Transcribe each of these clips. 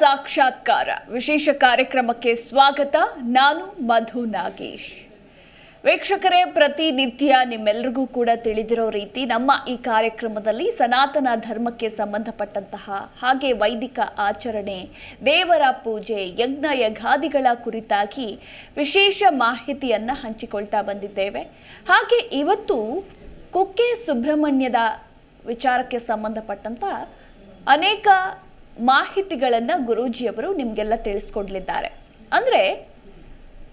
ಸಾಕ್ಷಾತ್ಕಾರ. ವಿಶೇಷ ಕಾರ್ಯಕ್ರಮಕ್ಕೆ ಸ್ವಾಗತ. ನಾನು ಮಧು ನಾಗೇಶ್. ವೀಕ್ಷಕರೇ, ಪ್ರತಿನಿತ್ಯ ನಿಮ್ಮೆಲ್ಲರಿಗೂ ಕೂಡ ತಿಳಿದಿರೋ ರೀತಿ ನಮ್ಮ ಈ ಕಾರ್ಯಕ್ರಮದಲ್ಲಿ ಸನಾತನ ಧರ್ಮಕ್ಕೆ ಸಂಬಂಧಪಟ್ಟಂತಹ ಹಾಗೆ ವೈದಿಕ ಆಚರಣೆ, ದೇವರ ಪೂಜೆ ಯಜ್ಞ ಯಗಾದಿಗಳ ಕುರಿತಾಗಿ ವಿಶೇಷ ಮಾಹಿತಿಯನ್ನು ಹಂಚಿಕೊಳ್ತಾ ಬಂದಿದ್ದೇವೆ. ಹಾಗೆ ಇವತ್ತು ಕುಕ್ಕೆ ಸುಬ್ರಹ್ಮಣ್ಯದ ವಿಚಾರಕ್ಕೆ ಸಂಬಂಧಪಟ್ಟಂಥ ಅನೇಕ ಮಾಹಿತಿಗಳನ್ನು ಗುರೂಜಿಯವರು ನಿಮಗೆಲ್ಲ ತಿಳಿಸ್ಕೊಡ್ಲಿದ್ದಾರೆ. ಅಂದರೆ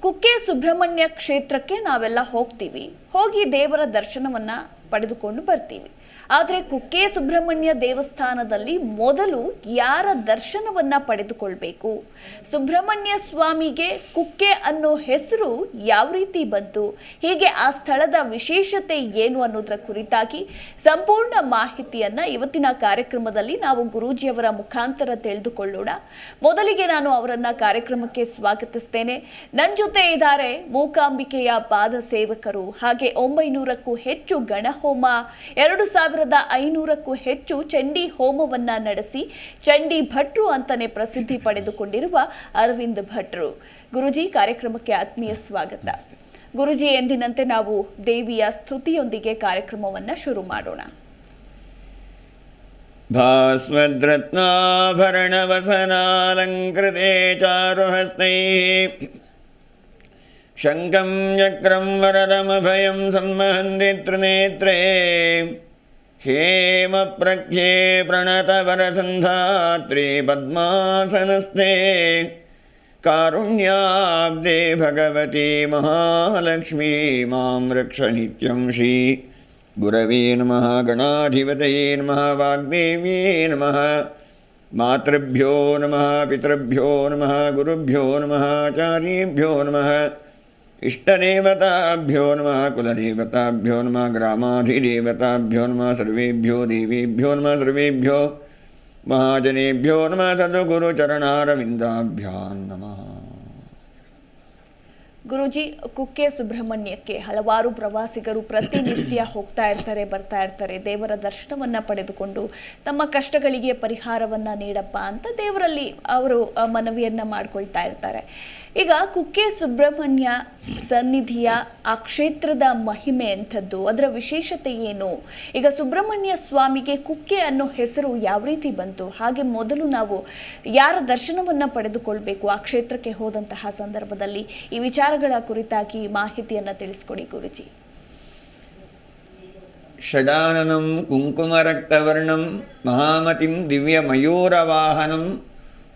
ಕುಕ್ಕೆ ಸುಬ್ರಹ್ಮಣ್ಯ ಕ್ಷೇತ್ರಕ್ಕೆ ನಾವೆಲ್ಲ ಹೋಗ್ತೀವಿ. ಹೋಗಿ ದೇವರ ದರ್ಶನವನ್ನ ಪಡೆದುಕೊಂಡು ಬರ್ತೀವಿ. ಆದರೆ ಕುಕ್ಕೆ ಸುಬ್ರಹ್ಮಣ್ಯ ದೇವಸ್ಥಾನದಲ್ಲಿ ಮೊದಲು ಯಾರ ದರ್ಶನವನ್ನ ಪಡೆದುಕೊಳ್ಬೇಕು? ಸುಬ್ರಹ್ಮಣ್ಯ ಸ್ವಾಮಿಗೆ ಕುಕ್ಕೆ ಅನ್ನೋ ಹೆಸರು ಯಾವ ರೀತಿ ಬಂತು? ಹೀಗೆ ಆ ಸ್ಥಳದ ವಿಶೇಷತೆ ಏನು ಅನ್ನೋದರ ಕುರಿತಾಗಿ ಸಂಪೂರ್ಣ ಮಾಹಿತಿಯನ್ನ ಇವತ್ತಿನ ಕಾರ್ಯಕ್ರಮದಲ್ಲಿ ನಾವು ಗುರೂಜಿಯವರ ಮುಖಾಂತರ ತಿಳಿದುಕೊಳ್ಳೋಣ. ಮೊದಲಿಗೆ ನಾನು ಅವರನ್ನ ಕಾರ್ಯಕ್ರಮಕ್ಕೆ ಸ್ವಾಗತಿಸ್ತೇನೆ. ನನ್ನ ಜೊತೆ ಇದ್ದಾರೆ ಮೂಕಾಂಬಿಕೆಯ ಪಾದ ಸೇವಕರು, ಹಾಗೆ ಒಂಬೈನೂರಕ್ಕೂ ಹೆಚ್ಚು ಗಣಹೋಮ, ಎರಡು ಸಾವಿರದ ಐನೂರಕ್ಕೂ ಹೆಚ್ಚು ಚಂಡಿ ಹೋಮವನ್ನ ನಡೆಸಿ ಚಂಡಿ ಭಟ್ರು ಅಂತಾನೆ ಪ್ರಸಿದ್ಧಿ ಪಡೆದುಕೊಂಡಿರುವ ಅರವಿಂದ್ ಭಟ್ರು ಗುರುಜಿ ಕಾರ್ಯಕ್ರಮಕ್ಕೆ ಆತ್ಮೀಯ ಸ್ವಾಗತ ಗುರುಜಿ ಎಂದಿನಂತೆ ನಾವು ದೇವಿಯ ಸ್ತುತಿಯೊಂದಿಗೆ ಕಾರ್ಯಕ್ರಮವನ್ನ ಶುರು ಮಾಡೋಣ भास्वद्रत्नाभरणवसनालङ्कृते चारुहस्तैः शङ्खं चक्रं वरदमभयं संवहन्ति त्रिनेत्रे हेमप्रख्ये प्रणतवरसन्धात्रे पद्मासनस्थे कारुण्याब्दे भगवती महालक्ष्मी माँ रक्ष नित्यं श्री गुरवे नमः, गणाधिपतये नमः, वाग्देव्ये नमः। मातृभ्यो नमः, पितृभ्यो नमः, गुरुभ्यो नमः, आचार्येभ्यो नमः। इष्टदेवताभ्यो नमः कुलदेवताभ्यो नमः ग्रामाधिदेवताभ्यो नमः सर्वेभ्यो देवेभ्यो नमः सर्वेभ्यो महाजनेभ्यो नमः सद्गुरुचरणारविन्दाभ्यां नमः ಗುರುಜಿ ಕುಕ್ಕೆ ಸುಬ್ರಹ್ಮಣ್ಯಕ್ಕೆ ಹಲವಾರು ಪ್ರವಾಸಿಗರು ಪ್ರತಿನಿತ್ಯ ಹೋಗ್ತಾ ಇರ್ತಾರೆ ಬರ್ತಾ ಇರ್ತಾರೆ ದೇವರ ದರ್ಶನವನ್ನ ಪಡೆದುಕೊಂಡು ತಮ್ಮ ಕಷ್ಟಗಳಿಗೆ ಪರಿಹಾರವನ್ನ ನೀಡಪ್ಪ ಅಂತ ದೇವರಲ್ಲಿ ಅವರು ಆ, ಮನವಿಯನ್ನ ಮಾಡ್ಕೊಳ್ತಾ ಇರ್ತಾರೆ ಈಗ ಕುಕ್ಕೆ ಸುಬ್ರಹ್ಮಣ್ಯ ಸನ್ನಿಧಿಯ ಆ ಕ್ಷೇತ್ರದ ಮಹಿಮೆ ಅಂಥದ್ದು ಅದರ ವಿಶೇಷತೆ ಏನು? ಈಗ ಸುಬ್ರಹ್ಮಣ್ಯ ಸ್ವಾಮಿಗೆ ಕುಕ್ಕೆ ಅನ್ನೋ ಹೆಸರು ಯಾವ ರೀತಿ ಬಂತು? ಹಾಗೆ ಮೊದಲು ನಾವು ಯಾರ ದರ್ಶನವನ್ನು ಪಡೆದುಕೊಳ್ಬೇಕು ಆ ಕ್ಷೇತ್ರಕ್ಕೆ ಹೋದಂತಹ ಸಂದರ್ಭದಲ್ಲಿ? ಈ ವಿಚಾರಗಳ ಕುರಿತಾಗಿ ಮಾಹಿತಿಯನ್ನು ತಿಳಿಸ್ಕೊಡಿ ಗುರುಜಿ. ಷಡಾನನಂ ಕುಂಕುಮರಕ್ತವರ್ಣಂ ಮಹಾಮತಿಂ ವಾಹನಂ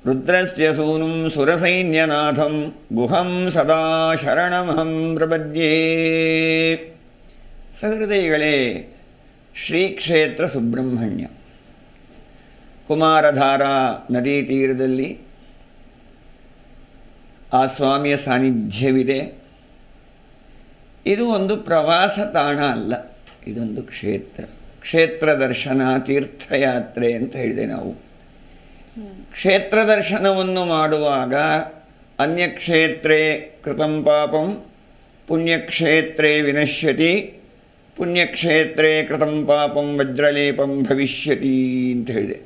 रुद्रस्य सूनुं सुरसैन्यनाथं गुहं सदा ಶರಣಮಹಂ ಪ್ರಪದ್ಯೆ ಸಹೃದಯಗಳೇ ಶ್ರೀ ಕ್ಷೇತ್ರ ಸುಬ್ರಹ್ಮಣ್ಯ ಕುಮಾರಧಾರಾ ನದಿ ತೀರದಲ್ಲಿ ಆ ಸ್ವಾಮಿಯ ಸಾನ್ನಿಧ್ಯವಿದೆ ಇದು ಒಂದು ಪ್ರವಾಸ ತಾಣ ಅಲ್ಲ ಇದೊಂದು ಕ್ಷೇತ್ರ ಕ್ಷೇತ್ರ ದರ್ಶನ ತೀರ್ಥಯಾತ್ರೆ ಅಂತ ಹೇಳಿದೆ ನಾವು ಕ್ಷೇತ್ರ ದರ್ಶನವನ್ನು ಮಾಡುವಾಗ ಅನ್ಯಕ್ಷೇತ್ರೇ ಕೃತಂ ಪಾಪಂ, ಪುಣ್ಯಕ್ಷೇತ್ರೇ ವಿನಶ್ಯತಿ, ಪುಣ್ಯಕ್ಷೇತ್ರೇ ಕೃತಂ ಪಾಪಂ ವಜ್ರಲೇಪಂ ಭವಿಷ್ಯತಿ ಅಂತ ಹೇಳಿದೆ.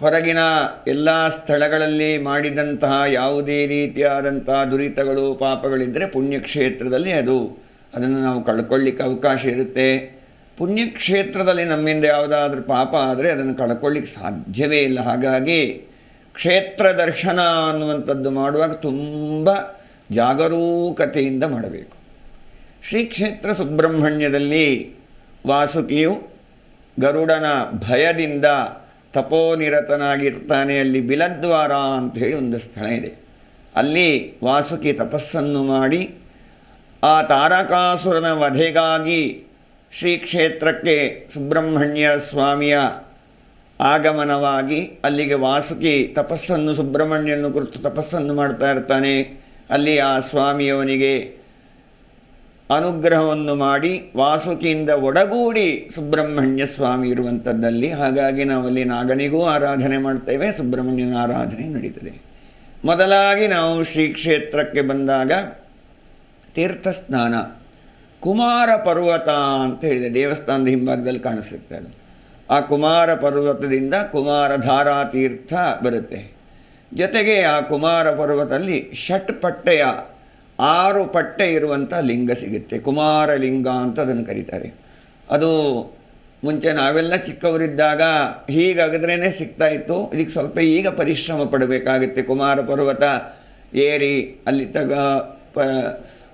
ಹೊರಗಿನ ಎಲ್ಲ ಸ್ಥಳಗಳಲ್ಲಿ ಮಾಡಿದಂತಹ ಯಾವುದೇ ರೀತಿಯಾದಂತಹ ದುರಿತಗಳು ಪಾಪಗಳಿದ್ದರೆ ಪುಣ್ಯಕ್ಷೇತ್ರದಲ್ಲಿ ಅದು, ಅದನ್ನು ನಾವು ಕಳ್ಕೊಳ್ಳಿಕ್ಕೆ ಅವಕಾಶ ಇರುತ್ತೆ. ಪುಣ್ಯಕ್ಷೇತ್ರದಲ್ಲಿ ನಮ್ಮಿಂದ ಯಾವುದಾದ್ರೂ ಪಾಪ ಆದರೆ ಅದನ್ನು ಕಳ್ಕೊಳ್ಳಿಕ್ಕೆ ಸಾಧ್ಯವೇ ಇಲ್ಲ. ಹಾಗಾಗಿ ಕ್ಷೇತ್ರ ದರ್ಶನ ಅನ್ನುವಂಥದ್ದು ಮಾಡುವಾಗ ತುಂಬ ಜಾಗರೂಕತೆಯಿಂದ ಮಾಡಬೇಕು. ಶ್ರೀ ಕ್ಷೇತ್ರ ಸುಬ್ರಹ್ಮಣ್ಯದಲ್ಲಿ ವಾಸುಕಿಯು ಗರುಡನ ಭಯದಿಂದ ತಪೋನಿರತನಾಗಿರ್ತಾನೆ. ಅಲ್ಲಿ ಬಿಲದ್ವಾರ ಅಂತ ಹೇಳಿ ಒಂದು ಸ್ಥಳ ಇದೆ. ಅಲ್ಲಿ ವಾಸುಕಿ ತಪಸ್ಸನ್ನು ಮಾಡಿ ಆ ತಾರಕಾಸುರನ ವಧೆಗಾಗಿ ಶ್ರೀ ಕ್ಷೇತ್ರಕ್ಕೆ ಸುಬ್ರಹ್ಮಣ್ಯ ಸ್ವಾಮಿಯ ಆಗಮನವಾಗಿ ಅಲ್ಲಿಗೆ ವಾಸುಕಿ ತಪಸ್ಸನ್ನು ಸುಬ್ರಹ್ಮಣ್ಯನ್ನು ಕುರಿತು ತಪಸ್ಸನ್ನು ಮಾಡ್ತಾ ಇರ್ತಾನೆ. ಅಲ್ಲಿ ಆ ಸ್ವಾಮಿಯವನಿಗೆ ಅನುಗ್ರಹವನ್ನು ಮಾಡಿ ವಾಸುಕಿಯಿಂದ ಒಡಗೂಡಿ ಸುಬ್ರಹ್ಮಣ್ಯ ಸ್ವಾಮಿ ಇರುವಂಥದ್ದಲ್ಲಿ. ಹಾಗಾಗಿ ನಾವಲ್ಲಿ ನಾಗನಿಗೂ ಆರಾಧನೆ ಮಾಡ್ತೇವೆ, ಸುಬ್ರಹ್ಮಣ್ಯನ ಆರಾಧನೆ ನಡೀತದೆ. ಮೊದಲಾಗಿ ನಾವು ಶ್ರೀ ಕ್ಷೇತ್ರಕ್ಕೆ ಬಂದಾಗ ತೀರ್ಥಸ್ನಾನ ಕುಮಾರ ಪರ್ವತ ಅಂತ ಹೇಳಿದೆ. ದೇವಸ್ಥಾನದ ಹಿಂಭಾಗದಲ್ಲಿ ಕಾಣಿಸುತ್ತೆ ಅದು. ಆ ಕುಮಾರ ಪರ್ವತದಿಂದ ಕುಮಾರಧಾರಾ ತೀರ್ಥ ಬರುತ್ತೆ. ಜೊತೆಗೆ ಆ ಕುಮಾರ ಪರ್ವತದಲ್ಲಿ ಷಟ್ ಪಟ್ಟೆಯ ಆರು ಪಟ್ಟೆ ಇರುವಂಥ ಲಿಂಗ ಸಿಗುತ್ತೆ. ಕುಮಾರ ಲಿಂಗ ಅಂತ ಅದನ್ನು ಕರೀತಾರೆ. ಅದು ಮುಂಚೆ ನಾವೆಲ್ಲ ಚಿಕ್ಕವರಿದ್ದಾಗ ಹೀಗಾಗದ್ರೇ ಸಿಗ್ತಾ ಇತ್ತು. ಇದಕ್ಕೆ ಸ್ವಲ್ಪ ಈಗ ಪರಿಶ್ರಮ ಪಡಬೇಕಾಗುತ್ತೆ. ಕುಮಾರ ಪರ್ವತ ಏರಿ ಅಲ್ಲಿ ತಗ ಪ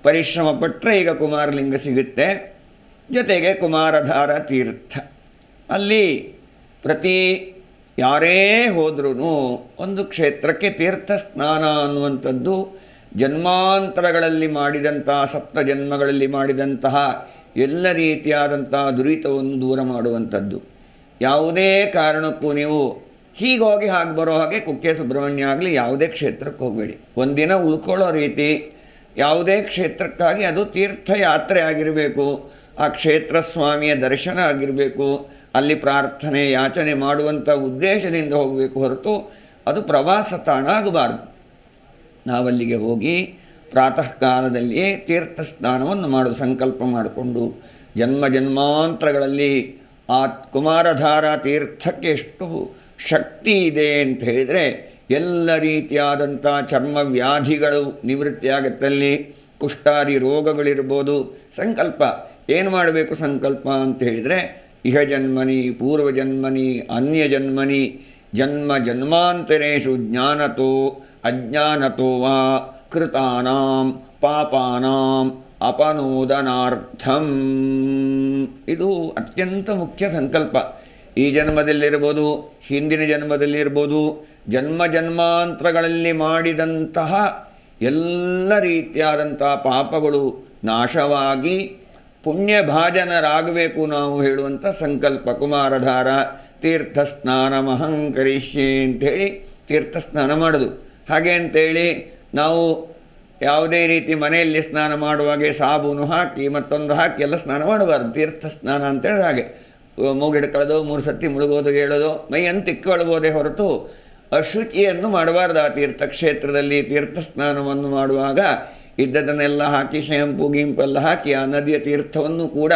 ಪರಿಶ್ರಮ ಪಟ್ಟರೆ ಈಗ ಕುಮಾರಲಿಂಗ ಸಿಗುತ್ತೆ. ಜೊತೆಗೆ ಕುಮಾರಧಾರ ತೀರ್ಥ. ಅಲ್ಲಿ ಪ್ರತಿ ಯಾರೇ ಹೋದ್ರೂ ಒಂದು ಕ್ಷೇತ್ರಕ್ಕೆ ತೀರ್ಥ ಸ್ನಾನ ಅನ್ನುವಂಥದ್ದು ಜನ್ಮಾಂತರಗಳಲ್ಲಿ ಮಾಡಿದಂತಹ, ಸಪ್ತ ಜನ್ಮಗಳಲ್ಲಿ ಮಾಡಿದಂತಹ ಎಲ್ಲ ರೀತಿಯಾದಂತಹ ದುರಿತವನ್ನು ದೂರ ಮಾಡುವಂಥದ್ದು. ಯಾವುದೇ ಕಾರಣಕ್ಕೂ ನೀವು ಹೀಗೋಗಿ ಹಾಗೆ ಬರೋ ಹಾಗೆ ಕುಕ್ಕೆ ಸುಬ್ರಹ್ಮಣ್ಯ ಆಗಲಿ ಯಾವುದೇ ಕ್ಷೇತ್ರಕ್ಕೆ ಹೋಗಬೇಡಿ. ಒಂದಿನ ಉಳ್ಕೊಳ್ಳೋ ರೀತಿ ಯಾವುದೇ ಕ್ಷೇತ್ರಕ್ಕಾಗಿ ಅದು ತೀರ್ಥಯಾತ್ರೆ ಆಗಿರಬೇಕು. ಆ ಕ್ಷೇತ್ರ ಸ್ವಾಮಿಯ ದರ್ಶನ ಆಗಿರಬೇಕು. ಅಲ್ಲಿ ಪ್ರಾರ್ಥನೆ, ಯಾಚನೆ ಮಾಡುವಂಥ ಉದ್ದೇಶದಿಂದ ಹೋಗಬೇಕು ಹೊರತು ಅದು ಪ್ರವಾಸ ತಾಣ ಆಗಬಾರ್ದು ನಾವಲ್ಲಿಗೆ ಹೋಗಿ ಪ್ರಾತಃ ಕಾಲದಲ್ಲಿಯೇ ತೀರ್ಥ ಸ್ನಾನವನ್ನು ಮಾಡುವ ಸಂಕಲ್ಪ ಮಾಡಿಕೊಂಡು ಜನ್ಮ ಜನ್ಮಾಂತರಗಳಲ್ಲಿ ಆ ಕುಮಾರಧಾರ ತೀರ್ಥಕ್ಕೆ ಎಷ್ಟು ಶಕ್ತಿ ಇದೆ ಅಂತ ಹೇಳಿದರೆ ಎಲ್ಲ ರೀತಿಯಾದಂಥ ಚರ್ಮ ವ್ಯಾಧಿಗಳು ನಿವೃತ್ತಿಯಾಗತ್ತಲ್ಲಿ, ಕುಷ್ಠಾದಿ ರೋಗಗಳಿರ್ಬೋದು. ಸಂಕಲ್ಪ. ಏನು ಮಾಡಬೇಕು ಸಂಕಲ್ಪ ಅಂತ ಹೇಳಿದರೆ, ಇಹ ಜನ್ಮನಿ, ಅನ್ಯ ಜನ್ಮನಿ, ಜನ್ಮ ಜನ್ಮಾಂತರೇಶು ಜ್ಞಾನತೋ, ಅಜ್ಞಾನತೋ ವಾ ಕೃತಾನಾಂ, ಪಾಪಾನಾಂ, ಅಪನೋದನಾರ್ಥಂ. ಇದು ಅತ್ಯಂತ ಮುಖ್ಯ ಸಂಕಲ್ಪ. ಈ ಜನ್ಮದಲ್ಲಿರ್ಬೋದು, ಹಿಂದಿನ ಜನ್ಮದಲ್ಲಿರ್ಬೋದು, ಜನ್ಮ ಜನ್ಮಾಂತರಗಳಲ್ಲಿ ಮಾಡಿದಂತಹ ಎಲ್ಲ ರೀತಿಯಾದಂಥ ಪಾಪಗಳು ನಾಶವಾಗಿ ಪುಣ್ಯಭಾಜನರಾಗಬೇಕು ನಾವು ಹೇಳುವಂಥ ಸಂಕಲ್ಪ ಕುಮಾರಧಾರ ತೀರ್ಥ ಸ್ನಾನ ಮಹಂಕರಿಷ್ಯೆ ಅಂಥೇಳಿ ತೀರ್ಥ ಸ್ನಾನ ಮಾಡೋದು. ಹಾಗೆ ಅಂತೇಳಿ ನಾವು ಯಾವುದೇ ರೀತಿ ಮನೆಯಲ್ಲಿ ಸ್ನಾನ ಮಾಡುವಾಗೆ ಸಾಬೂನು ಹಾಕಿ ಮತ್ತೊಂದು ಹಾಕಿ ಎಲ್ಲ ಸ್ನಾನ ಮಾಡಬಾರ್ದು ತೀರ್ಥ ಸ್ನಾನ ಅಂತೇಳಿ ಹಾಗೆ. ಮೂಗಿಡ್ಕೊಳ್ಳೋದು, ಮೂರು ಸತಿ ಮುಳುಗೋದು ಹೇಳೋದು ಮೈಯನ್ನು ತಿಕ್ಕೊಳ್ಬೋದೇ ಹೊರತು ಅಶುಚಿಯನ್ನು ಮಾಡಬಾರ್ದು ಆ ತೀರ್ಥಕ್ಷೇತ್ರದಲ್ಲಿ. ತೀರ್ಥ ಸ್ನಾನವನ್ನು ಮಾಡುವಾಗ ಇದ್ದದನ್ನೆಲ್ಲ ಹಾಕಿ, ಶೆಂಪು ಗಿಂಪು ಎಲ್ಲ ಹಾಕಿ, ಆ ನದಿಯ ತೀರ್ಥವನ್ನು ಕೂಡ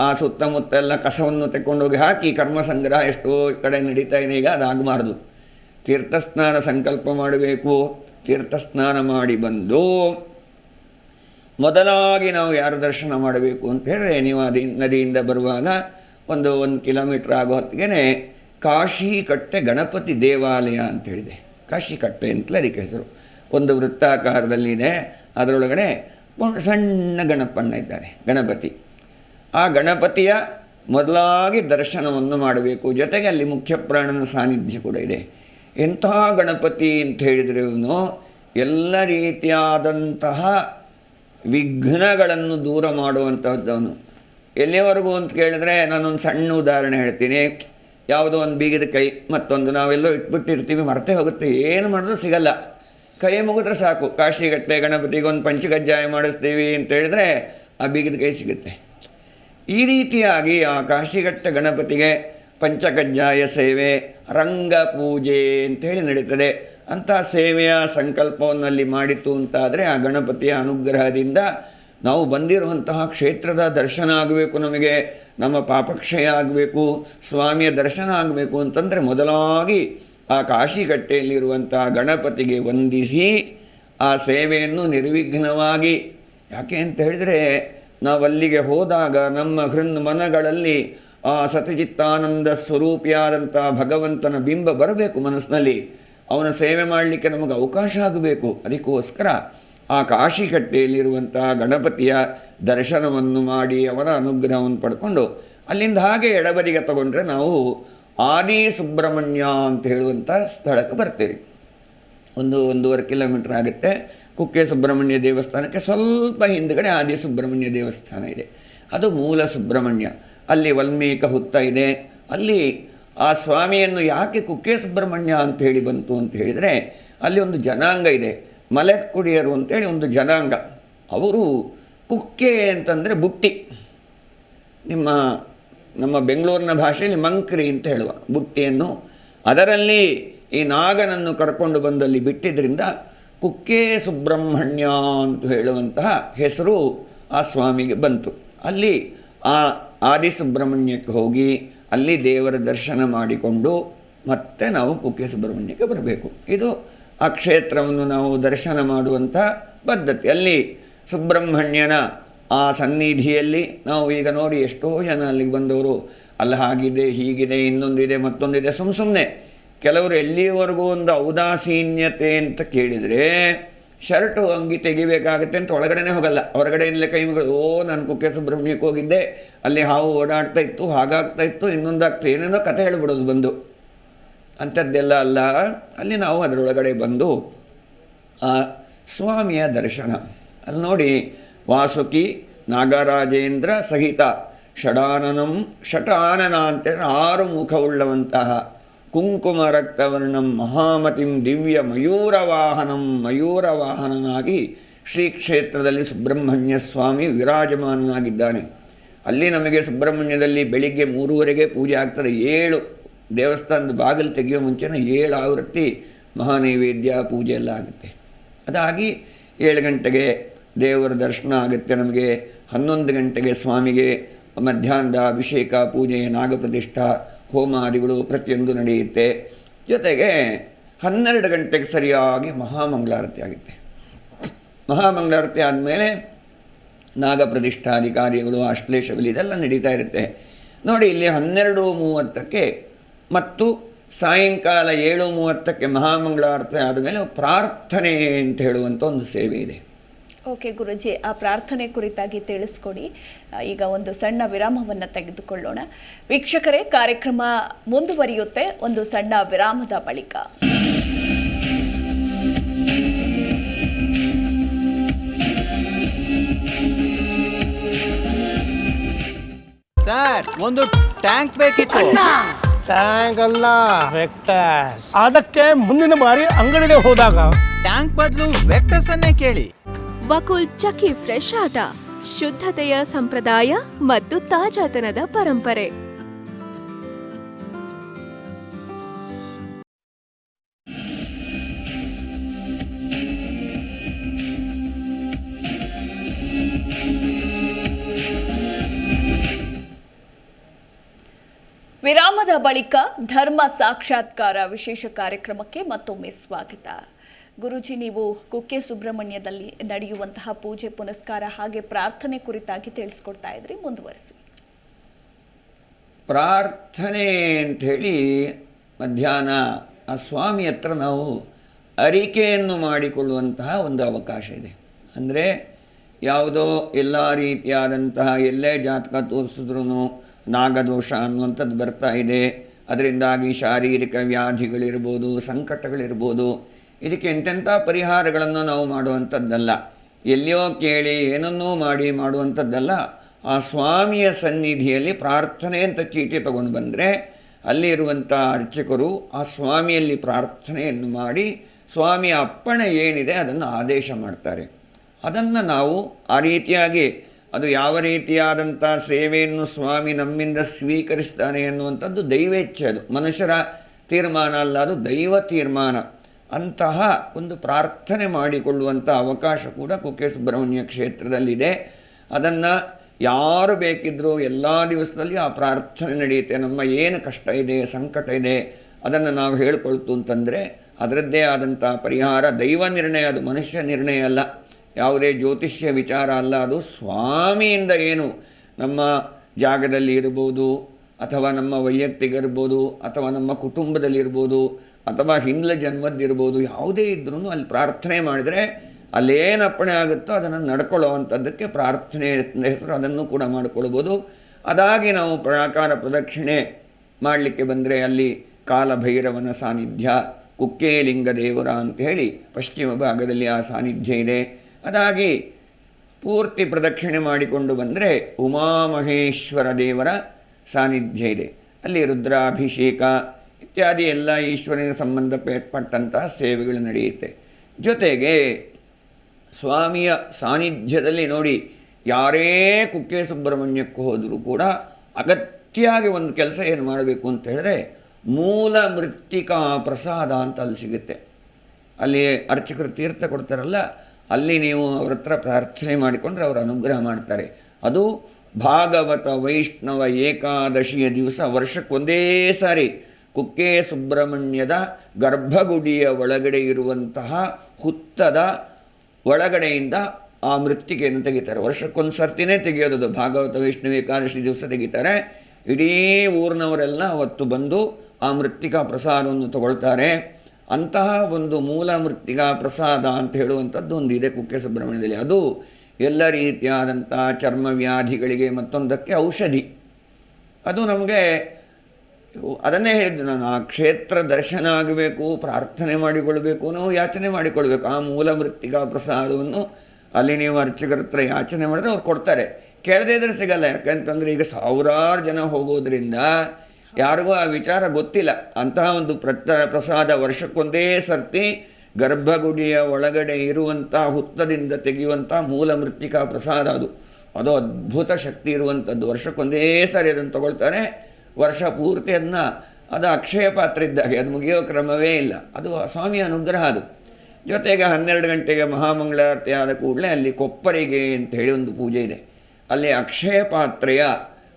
ಆ ಸುತ್ತಮುತ್ತ ಎಲ್ಲ ಕಸವನ್ನು ತೆಕ್ಕೊಂಡೋಗಿ ಹಾಕಿ, ಕರ್ಮ ಸಂಗ್ರಹ ಎಷ್ಟೋ ಕಡೆ ನಡೀತಾ ಇದೆ, ಈಗ ಅದಾಗಬಾರ್ದು ತೀರ್ಥಸ್ನಾನ ಸಂಕಲ್ಪ ಮಾಡಬೇಕು, ತೀರ್ಥಸ್ನಾನ ಮಾಡಿ ಬಂದು ಮೊದಲಾಗಿ ನಾವು ಯಾರು ದರ್ಶನ ಮಾಡಬೇಕು ಅಂತ ಹೇಳಿದ್ರೆ ನೀವು ಅದಿ ನದಿಯಿಂದ ಬರುವಾಗ ಒಂದು ಒಂದು ಕಿಲೋಮೀಟ್ರ್ ಆಗೋ ಹೊತ್ತಿಗೆ ಕಾಶಿ ಕಟ್ಟೆ ಗಣಪತಿ ದೇವಾಲಯ ಅಂತ ಹೇಳಿದೆ. ಕಾಶಿ ಕಟ್ಟೆ ಅಂತಲೇ ಅದಕ್ಕೆ ಹೆಸರು. ಒಂದು ವೃತ್ತಾಕಾರದಲ್ಲಿದೆ ಅದರೊಳಗಡೆ ಸಣ್ಣ ಗಣಪಣ್ಣ ಇದ್ದಾನೆ ಗಣಪತಿ. ಆ ಗಣಪತಿಯ ಮೊದಲಾಗಿ ದರ್ಶನವನ್ನು ಮಾಡಬೇಕು. ಜೊತೆಗೆ ಅಲ್ಲಿ ಮುಖ್ಯ ಪ್ರಾಣನ ಸಾನ್ನಿಧ್ಯ ಕೂಡ ಇದೆ. ಎಂಥ ಗಣಪತಿ ಅಂತ ಹೇಳಿದರೆ ಇವನು ಎಲ್ಲ ರೀತಿಯಾದಂತಹ ವಿಘ್ನಗಳನ್ನು ದೂರ ಮಾಡುವಂಥದ್ದವನು ಎಲ್ಲಿವರೆಗೂ ಅಂತ ಕೇಳಿದ್ರೆ ನಾನೊಂದು ಸಣ್ಣ ಉದಾಹರಣೆ ಹೇಳ್ತೀನಿ. ಯಾವುದೋ ಒಂದು ಬೀಗದ ಕೈ, ಮತ್ತೊಂದು ನಾವೆಲ್ಲೋ ಇಟ್ಬಿಟ್ಟಿರ್ತೀವಿ, ಮರೆತೇ ಹೋಗುತ್ತೆ. ಏನು ಮಾಡಿದ್ರೂ ಸಿಗಲ್ಲ. ಕೈ ಮುಗಿದ್ರೆ ಸಾಕು. ಕಾಶಿಗಟ್ಟೆ ಗಣಪತಿಗೆ ಒಂದು ಪಂಚಗಜ್ಜಾಯ ಮಾಡಿಸ್ತೀವಿ ಅಂತ ಹೇಳಿದ್ರೆ ಆ ಬೀಗದ ಕೈ ಸಿಗುತ್ತೆ. ಈ ರೀತಿಯಾಗಿ ಆ ಕಾಶಿಗಟ್ಟೆ ಗಣಪತಿಗೆ ಪಂಚಕಜ್ಜಾಯ ಸೇವೆ, ರಂಗ ಪೂಜೆ ಅಂತೇಳಿ ನಡೀತದೆ. ಅಂಥ ಸೇವೆಯ ಸಂಕಲ್ಪವನ್ನಲ್ಲಿ ಮಾಡಿತು ಅಂತಾದರೆ ಆ ಗಣಪತಿಯ ಅನುಗ್ರಹದಿಂದ ನಾವು ಬಂದಿರುವಂತಹ ಕ್ಷೇತ್ರದ ದರ್ಶನ ಆಗಬೇಕು ನಮಗೆ, ನಮ್ಮ ಪಾಪಕ್ಷಯ ಆಗಬೇಕು, ಸ್ವಾಮಿಯ ದರ್ಶನ ಆಗಬೇಕು ಅಂತಂದರೆ ಮೊದಲಾಗಿ ಆ ಕಾಶಿಗಟ್ಟೆಯಲ್ಲಿರುವಂತಹ ಗಣಪತಿಗೆ ವಂದಿಸಿ ಆ ಸೇವೆಯನ್ನು ನಿರ್ವಿಘ್ನವಾಗಿ, ಯಾಕೆ ಅಂತ ಹೇಳಿದರೆ ನಾವಲ್ಲಿಗೆ ಹೋದಾಗ ನಮ್ಮ ಹೃನ್ ಮನಗಳಲ್ಲಿ ಆ ಸತಚಿತ್ತಾನಂದ ಸ್ವರೂಪಿಯಾದಂಥ ಭಗವಂತನ ಬಿಂಬ ಬರಬೇಕು ಮನಸ್ಸಿನಲ್ಲಿ. ಅವನ ಸೇವೆ ಮಾಡಲಿಕ್ಕೆ ನಮಗೆ ಅವಕಾಶ ಆಗಬೇಕು. ಅದಕ್ಕೋಸ್ಕರ ಆ ಕಾಶಿಕಟ್ಟೆಯಲ್ಲಿರುವಂತಹ ಗಣಪತಿಯ ದರ್ಶನವನ್ನು ಮಾಡಿ ಅವರ ಅನುಗ್ರಹವನ್ನು ಪಡ್ಕೊಂಡು ಅಲ್ಲಿಂದ ಹಾಗೆ ಎಡಬದಿಗೆ ತಗೊಂಡ್ರೆ ನಾವು ಆದಿ ಸುಬ್ರಹ್ಮಣ್ಯ ಅಂತ ಹೇಳುವಂಥ ಸ್ಥಳಕ್ಕೆ ಬರ್ತೇವೆ. ಒಂದು ಒಂದೂವರೆ ಕಿಲೋಮೀಟ್ರ್ ಆಗುತ್ತೆ. ಕುಕ್ಕೆ ಸುಬ್ರಹ್ಮಣ್ಯ ದೇವಸ್ಥಾನಕ್ಕೆ ಸ್ವಲ್ಪ ಹಿಂದ್ಗಡೆ ಆದಿ ಸುಬ್ರಹ್ಮಣ್ಯ ದೇವಸ್ಥಾನ ಇದೆ. ಅದು ಮೂಲ ಸುಬ್ರಹ್ಮಣ್ಯ. ಅಲ್ಲಿ ವಲ್ಮೀಕ ಹುತ್ತ ಇದೆ. ಅಲ್ಲಿ ಆ ಸ್ವಾಮಿಯನ್ನು ಯಾಕೆ ಕುಕ್ಕೆ ಸುಬ್ರಹ್ಮಣ್ಯ ಅಂತ ಹೇಳಿ ಬಂತು ಅಂತ ಹೇಳಿದರೆ ಅಲ್ಲಿ ಒಂದು ಜನಾಂಗ ಇದೆ. ಮಲೆಕುಡಿಯರು ಅಂತೇಳಿ ಒಂದು ಜನಾಂಗ. ಅವರು ಕುಕ್ಕೆ ಅಂತಂದರೆ ಬುಟ್ಟಿ. ನಿಮ್ಮ, ನಮ್ಮ ಬೆಂಗಳೂರಿನ ಭಾಷೆಯಲ್ಲಿ ಮಂಕ್ರಿ ಅಂತ ಹೇಳುವ ಬುಟ್ಟಿಯನ್ನು. ಅದರಲ್ಲಿ ಈ ನಾಗನನ್ನು ಕರ್ಕೊಂಡು ಬಂದಲ್ಲಿ ಬಿಟ್ಟಿದ್ದರಿಂದ ಕುಕ್ಕೆ ಸುಬ್ರಹ್ಮಣ್ಯ ಅಂತ ಹೇಳುವಂತಹ ಹೆಸರು ಆ ಸ್ವಾಮಿಗೆ ಬಂತು. ಅಲ್ಲಿ ಆ ಆದಿಸುಬ್ರಹ್ಮಣ್ಯಕ್ಕೆ ಹೋಗಿ ಅಲ್ಲಿ ದೇವರ ದರ್ಶನ ಮಾಡಿಕೊಂಡು ಮತ್ತೆ ನಾವು ಕುಕ್ಕೆ ಸುಬ್ರಹ್ಮಣ್ಯಕ್ಕೆ ಬರಬೇಕು. ಇದು ಆ ಕ್ಷೇತ್ರವನ್ನು ನಾವು ದರ್ಶನ ಮಾಡುವಂಥ ಪದ್ಧತಿ. ಅಲ್ಲಿ ಸುಬ್ರಹ್ಮಣ್ಯನ ಆ ಸನ್ನಿಧಿಯಲ್ಲಿ ನಾವು ಈಗ ನೋಡಿ ಎಷ್ಟೋ ಜನ ಅಲ್ಲಿಗೆ ಬಂದವರು. ಅಲ್ಲಿ ಹಾಗಿದೆ, ಹೀಗಿದೆ, ಇನ್ನೊಂದಿದೆ, ಮತ್ತೊಂದಿದೆ ಸುಮ್ಮ ಸುಮ್ಮನೆ ಕೆಲವರು ಎಲ್ಲಿವರೆಗೂ ಒಂದು ಔದಾಸೀನ್ಯತೆ ಅಂತ ಕೇಳಿದರೆ ಶರ್ಟು ಅಂಗಿ ತೆಗಿಬೇಕಾಗತ್ತೆ ಅಂತ ಒಳಗಡೆನೇ ಹೋಗಲ್ಲ. ಹೊರಗಡೆಯಿಂದಲೇ ಕೈ ಮುಗಿದು, ಓ, ನಾನು ಕುಕ್ಕೆ ಸುಬ್ರಹ್ಮಣ್ಯಕ್ಕೆ ಹೋಗಿದ್ದೆ. ಅಲ್ಲಿ ಹಾವು ಓಡಾಡ್ತಾ ಇತ್ತು, ಹಾಗಾಗ್ತಾ ಇತ್ತು, ಇನ್ನೊಂದಾಗ್ತಾ ಏನೇನೋ ಕತೆ ಹೇಳಿಬಿಡೋದು ಬಂದು. ಅಂಥದ್ದೆಲ್ಲ ಅಲ್ಲ. ಅಲ್ಲಿ ನಾವು ಅದರೊಳಗಡೆ ಬಂದು ಆ ಸ್ವಾಮಿಯ ದರ್ಶನ. ಅಲ್ಲಿ ನೋಡಿ ವಾಸುಕಿ ನಾಗರಾಜೇಂದ್ರ ಸಹಿತ ಷಡಾನನಂ ಷಟಾನನ ಅಂತ ಆರು ಮುಖವುಳ್ಳವಂತಹ ಕುಂಕುಮ ರಕ್ತವರ್ಣಂ ಮಹಾಮತಿಂ ದಿವ್ಯ ಮಯೂರವಾಹನಂ ಮಯೂರವಾಹನನಾಗಿ ಶ್ರೀ ಕ್ಷೇತ್ರದಲ್ಲಿ ಸುಬ್ರಹ್ಮಣ್ಯ ಸ್ವಾಮಿ ವಿರಾಜಮಾನನಾಗಿದ್ದಾನೆ. ಅಲ್ಲಿ ನಮಗೆ ಸುಬ್ರಹ್ಮಣ್ಯದಲ್ಲಿ ಬೆಳಿಗ್ಗೆ ಮೂರುವರೆಗೆ ಪೂಜೆ ಆಗ್ತದೆ. ಏಳು ದೇವಸ್ಥಾನದ ಬಾಗಿಲು ತೆಗೆಯೋ ಮುಂಚೆನೇ ಏಳು ಆವೃತ್ತಿ ಮಹಾನೈವೇದ್ಯ ಪೂಜೆ ಎಲ್ಲ ಆಗುತ್ತೆ. ಅದಾಗಿ ಏಳು ಗಂಟೆಗೆ ದೇವರ ದರ್ಶನ ಆಗುತ್ತೆ ನಮಗೆ, ಹನ್ನೊಂದು ಗಂಟೆಗೆ ಸ್ವಾಮಿಗೆ ಮಧ್ಯಾಹ್ನದ ಅಭಿಷೇಕ, ಪೂಜೆ, ನಾಗಪ್ರತಿಷ್ಠಾ, ಹೋಮಾದಿಗಳು ಪ್ರತಿಯೊಂದು ನಡೆಯುತ್ತೆ. ಜೊತೆಗೆ ಹನ್ನೆರಡು ಗಂಟೆಗೆ ಸರಿಯಾಗಿ ಮಹಾಮಂಗಳಾರತಿ ಆಗುತ್ತೆ. ಮಹಾಮಂಗಳಾರತಿ ಆದಮೇಲೆ ನಾಗಪ್ರತಿಷ್ಠಾಧಿಕಾರಿಗಳು ಅಶ್ಲೇಷಗಳು ಇದೆಲ್ಲ ನಡೀತಾ ಇರುತ್ತೆ. ನೋಡಿ, ಇಲ್ಲಿ ಹನ್ನೆರಡು ಮೂವತ್ತಕ್ಕೆ ಮತ್ತು ಸಾಯಂಕಾಲ ಏಳು ಮೂವತ್ತಕ್ಕೆ ಮಹಾಮಂಗಳಾರತಿ ಆದಮೇಲೆ ಪ್ರಾರ್ಥನೆ ಅಂತ ಹೇಳುವಂಥ ಒಂದು ಸೇವೆ ಇದೆ. ಓಕೆ ಗುರುಜಿ ಆ ಪ್ರಾರ್ಥನೆ ಕುರಿತಾಗಿ ತಿಳಿಸ್ಕೊಡಿ. ಈಗ ಒಂದು ಸಣ್ಣ ವಿರಾಮವನ್ನು ತೆಗೆದುಕೊಳ್ಳೋಣ. ವೀಕ್ಷಕರೇ ಕಾರ್ಯಕ್ರಮ ಮುಂದುವರಿಯುತ್ತೆ. ಒಂದು ಸಣ್ಣ ವಿರಾಮದ ಬಳಿಕ. ಸರ್ ಒಂದು ಟ್ಯಾಂಕ್ ಬೇಕಿತ್ತು. ಟ್ಯಾಂಕ್ ಅಲ್ಲ ವೆಕ್ಟಸ್ ಅದಕ್ಕೆ ಮುಂದಿನ ಬಾರಿ ಅಂಗಡಿಗೆ ಹೋದಾಗ. ಟ್ಯಾಂಕ್ ಬದಲು ವೆಕ್ಟಸ್ ಅನ್ನೇ ಕೇಳಿ. ವಕುಲ್ ಚಕ್ಕಿ ಫ್ರೆಶ್ ಆಟ ಶುದ್ಧತೆಯ ಸಂಪ್ರದಾಯ ಮತ್ತು ತಾಜಾತನದ ಪರಂಪರೆ. ವಿರಾಮದ ಬಳಿಕ ಧರ್ಮ ಸಾಕ್ಷಾತ್ಕಾರ ವಿಶೇಷ ಕಾರ್ಯಕ್ರಮಕ್ಕೆ ಮತ್ತೊಮ್ಮೆ ಸ್ವಾಗತ. ಗುರುಜಿ, ನೀವು ಕುಕ್ಕೆ ಸುಬ್ರಹ್ಮಣ್ಯದಲ್ಲಿ ನಡೆಯುವಂತಹ ಪೂಜೆ ಪುನಸ್ಕಾರ ಹಾಗೆ ಪ್ರಾರ್ಥನೆ ಕುರಿತಾಗಿ ತಿಳಿಸ್ಕೊಡ್ತಾ ಇದ್ರಿ. ಮುಂದುವರಿಸಿ. ಪ್ರಾರ್ಥನೆ ಅಂಥೇಳಿ ಮಧ್ಯಾಹ್ನ ಆ ಸ್ವಾಮಿ ಹತ್ರ ನಾವು ಅರಿಕೆಯನ್ನು ಮಾಡಿಕೊಳ್ಳುವಂತಹ ಒಂದು ಅವಕಾಶ ಇದೆ. ಅಂದರೆ ಯಾವುದೋ ಎಲ್ಲ ರೀತಿಯಾದಂತಹ ಎಲ್ಲೇ ಜಾತಕ ತೋರಿಸಿದ್ರೂ ನಾಗದೋಷ ಅನ್ನುವಂಥದ್ದು ಬರ್ತಾ ಇದೆ. ಅದರಿಂದಾಗಿ ಶಾರೀರಿಕ ವ್ಯಾಧಿಗಳಿರ್ಬೋದು, ಸಂಕಟಗಳಿರ್ಬೋದು, ಇದಕ್ಕೆ ಎಂತೆಂಥ ಪರಿಹಾರಗಳನ್ನು ನಾವು ಮಾಡುವಂಥದ್ದಲ್ಲ. ಎಲ್ಲಿಯೋ ಕೇಳಿ ಏನನ್ನೋ ಮಾಡಿ ಮಾಡುವಂಥದ್ದಲ್ಲ. ಆ ಸ್ವಾಮಿಯ ಸನ್ನಿಧಿಯಲ್ಲಿ ಪ್ರಾರ್ಥನೆ ಅಂತ ಚೀಟಿ ತಗೊಂಡು ಬಂದರೆ ಅಲ್ಲಿರುವಂಥ ಅರ್ಚಕರು ಆ ಸ್ವಾಮಿಯಲ್ಲಿ ಪ್ರಾರ್ಥನೆಯನ್ನು ಮಾಡಿ, ಸ್ವಾಮಿಯ ಅಪ್ಪಣೆ ಏನಿದೆ ಅದನ್ನು ಆದೇಶ ಮಾಡ್ತಾರೆ. ಅದನ್ನು ನಾವು ಆ ರೀತಿಯಾಗಿ ಅದು ಯಾವ ರೀತಿಯಾದಂಥ ಸೇವೆಯನ್ನು ಸ್ವಾಮಿ ನಮ್ಮಿಂದ ಸ್ವೀಕರಿಸ್ತಾನೆ ಎನ್ನುವಂಥದ್ದು ದೈವೇಚ್ಛೆ ಅದು. ಮನುಷ್ಯರ ತೀರ್ಮಾನ ಅಲ್ಲ, ಅದು ದೈವ ತೀರ್ಮಾನ. ಅಂತಹ ಒಂದು ಪ್ರಾರ್ಥನೆ ಮಾಡಿಕೊಳ್ಳುವಂಥ ಅವಕಾಶ ಕೂಡ ಕುಕ್ಕೆ ಸುಬ್ರಹ್ಮಣ್ಯ ಕ್ಷೇತ್ರದಲ್ಲಿದೆ. ಅದನ್ನು ಯಾರು ಬೇಕಿದ್ದರೂ ಎಲ್ಲ ದಿವಸದಲ್ಲಿ ಆ ಪ್ರಾರ್ಥನೆ ನಡೆಯುತ್ತೆ. ನಮ್ಮ ಏನು ಕಷ್ಟ ಇದೆ, ಸಂಕಟ ಇದೆ, ಅದನ್ನು ನಾವು ಹೇಳ್ಕೊಳ್ತು ಅಂತಂದರೆ ಅದರದ್ದೇ ಆದಂಥ ಪರಿಹಾರ, ದೈವ ನಿರ್ಣಯ, ಅದು ಮನುಷ್ಯ ನಿರ್ಣಯ ಅಲ್ಲ. ಯಾವುದೇ ಜ್ಯೋತಿಷ್ಯ ವಿಚಾರ ಅಲ್ಲ ಅದು ಸ್ವಾಮಿಯಿಂದ ಏನು ನಮ್ಮ ಜಾಗದಲ್ಲಿ ಇರ್ಬೋದು ಅಥವಾ ನಮ್ಮ ವೈಯಕ್ತಿಗಿರ್ಬೋದು ಅಥವಾ ನಮ್ಮ ಕುಟುಂಬದಲ್ಲಿರ್ಬೋದು ಅಥವಾ ಹಿಂದ್ಲ ಜನ್ಮದ್ದಿರ್ಬೋದು ಯಾವುದೇ ಇದ್ರೂ ಅಲ್ಲಿ ಪ್ರಾರ್ಥನೆ ಮಾಡಿದರೆ ಅಲ್ಲೇನು ಅಪ್ಪಣೆ ಆಗುತ್ತೋ ಅದನ್ನು ನಡ್ಕೊಳ್ಳೋ ಅಂಥದ್ದಕ್ಕೆ ಪ್ರಾರ್ಥನೆ ಹೆಸರು ಅದನ್ನು ಕೂಡ ಮಾಡಿಕೊಳ್ಬೋದು. ಅದಾಗಿ ನಾವು ಪ್ರಾಕಾರ ಪ್ರದಕ್ಷಿಣೆ ಮಾಡಲಿಕ್ಕೆ ಬಂದರೆ ಅಲ್ಲಿ ಕಾಲಭೈರವನ ಸಾನ್ನಿಧ್ಯ ಕುಕ್ಕೇಲಿಂಗ ದೇವರ ಅಂತ ಹೇಳಿ ಪಶ್ಚಿಮ ಭಾಗದಲ್ಲಿ ಆ ಸಾನ್ನಿಧ್ಯ ಇದೆ. ಅದಾಗಿ ಪೂರ್ತಿ ಪ್ರದಕ್ಷಿಣೆ ಮಾಡಿಕೊಂಡು ಬಂದರೆ ಉಮಾಮಹೇಶ್ವರ ದೇವರ ಸಾನ್ನಿಧ್ಯ ಇದೆ. ಅಲ್ಲಿ ರುದ್ರಾಭಿಷೇಕ ಇತ್ಯಾದಿ ಎಲ್ಲ ಈಶ್ವರನ ಸಂಬಂಧಪಟ್ಟಂತಹ ಸೇವೆಗಳು ನಡೆಯುತ್ತೆ. ಜೊತೆಗೆ ಸ್ವಾಮಿಯ ಸಾನ್ನಿಧ್ಯದಲ್ಲಿ ನೋಡಿ ಯಾರೇ ಕುಕ್ಕೆ ಸುಬ್ರಹ್ಮಣ್ಯಕ್ಕೂ ಹೋದರೂ ಕೂಡ ಅಗತ್ಯವಾಗಿ ಒಂದು ಕೆಲಸ ಏನು ಮಾಡಬೇಕು ಅಂತ ಹೇಳಿದ್ರೆ ಮೂಲ ಮೃತ್ತಿಕಾ ಪ್ರಸಾದ ಅಂತ ಅಲ್ಲಿ ಸಿಗುತ್ತೆ. ಅಲ್ಲಿ ಅರ್ಚಕರು ತೀರ್ಥ ಕೊಡ್ತಾರಲ್ಲ ಅಲ್ಲಿ ನೀವು ಅವ್ರ ಹತ್ರ ಪ್ರಾರ್ಥನೆ ಮಾಡಿಕೊಂಡ್ರೆ ಅವರು ಅನುಗ್ರಹ ಮಾಡ್ತಾರೆ. ಅದು ಭಾಗವತ ವೈಷ್ಣವ ಏಕಾದಶಿಯ ದಿವಸ ವರ್ಷಕ್ಕೊಂದೇ ಸಾರಿ ಕುಕ್ಕೆ ಸುಬ್ರಹ್ಮಣ್ಯದ ಗರ್ಭಗುಡಿಯ ಒಳಗಡೆ ಇರುವಂತಹ ಹುತ್ತದ ಒಳಗಡೆಯಿಂದ ಆ ಮೃತ್ತಿಕೆಯನ್ನು ತೆಗಿತಾರೆ. ವರ್ಷಕ್ಕೊಂದು ಸರ್ತಿನೇ ತೆಗೆಯೋದು ಭಾಗವತ ವೈಷ್ಣವ ಏಕಾದಶಿ ದಿವಸ ತೆಗಿತಾರೆ. ಇಡೀ ಊರಿನವರೆಲ್ಲ ಅವತ್ತು ಬಂದು ಆ ಮೃತ್ತಿಕಾ ಪ್ರಸಾದವನ್ನು ತಗೊಳ್ತಾರೆ. ಅಂತಹ ಒಂದು ಮೂಲ ಮೃತ್ತಿಗ ಪ್ರಸಾದ ಅಂತ ಹೇಳುವಂಥದ್ದು ಒಂದು ಇದೆ ಕುಕ್ಕೆ ಸುಬ್ರಹ್ಮಣ್ಯದಲ್ಲಿ. ಅದು ಎಲ್ಲ ರೀತಿಯಾದಂಥ ಚರ್ಮ ವ್ಯಾಧಿಗಳಿಗೆ ಮತ್ತೊಂದಕ್ಕೆ ಔಷಧಿ. ಅದು ನಮಗೆ ಅದನ್ನೇ ಹೇಳಿದ್ದು ನಾನು, ಆ ಕ್ಷೇತ್ರ ದರ್ಶನ ಆಗಬೇಕು, ಪ್ರಾರ್ಥನೆ ಮಾಡಿಕೊಳ್ಬೇಕು, ನಾವು ಯಾಚನೆ ಮಾಡಿಕೊಳ್ಬೇಕು. ಆ ಮೂಲ ಮೃತ್ತಿಗ ಪ್ರಸಾದವನ್ನು ಅಲ್ಲಿ ನೀವು ಅರ್ಚಕರ ಹತ್ರ ಯಾಚನೆ ಮಾಡಿದ್ರೆ ಅವ್ರು ಕೊಡ್ತಾರೆ. ಕೇಳದೇ ಇದ್ರೆ ಸಿಗಲ್ಲ. ಯಾಕಂತಂದರೆ ಈಗ ಸಾವಿರಾರು ಜನ ಹೋಗೋದ್ರಿಂದ ಯಾರಿಗೂ ಆ ವಿಚಾರ ಗೊತ್ತಿಲ್ಲ. ಅಂತಹ ಒಂದು ಪ್ರಸಾದ ವರ್ಷಕ್ಕೊಂದೇ ಸರ್ತಿ ಗರ್ಭಗುಡಿಯ ಒಳಗಡೆ ಇರುವಂಥ ಹುತ್ತದಿಂದ ತೆಗೆಯುವಂಥ ಮೂಲ ಮೃತ್ತಿಕಾ ಪ್ರಸಾದ ಅದು. ಅದು ಅದ್ಭುತ ಶಕ್ತಿ ಇರುವಂಥದ್ದು ವರ್ಷಕ್ಕೊಂದೇ ಸಾರಿ ಅದನ್ನು ತಗೊಳ್ತಾರೆ. ವರ್ಷ ಪೂರ್ತಿ ಅದನ್ನ ಅದು ಅಕ್ಷಯ ಪಾತ್ರ ಇದ್ದಾಗೆ. ಅದು ಮುಗಿಯೋ ಕ್ರಮವೇ ಇಲ್ಲ. ಅದು ಸ್ವಾಮಿಯ ಅನುಗ್ರಹ ಅದು. ಜೊತೆಗೆ ಹನ್ನೆರಡು ಗಂಟೆಗೆ ಮಹಾಮಂಗಳಾರತಿ ಆದ ಕೂಡಲೇ ಅಲ್ಲಿ ಕೊಪ್ಪರಿಗೆ ಅಂತ ಹೇಳಿ ಒಂದು ಪೂಜೆ ಇದೆ. ಅಲ್ಲಿ ಅಕ್ಷಯ ಪಾತ್ರೆಯ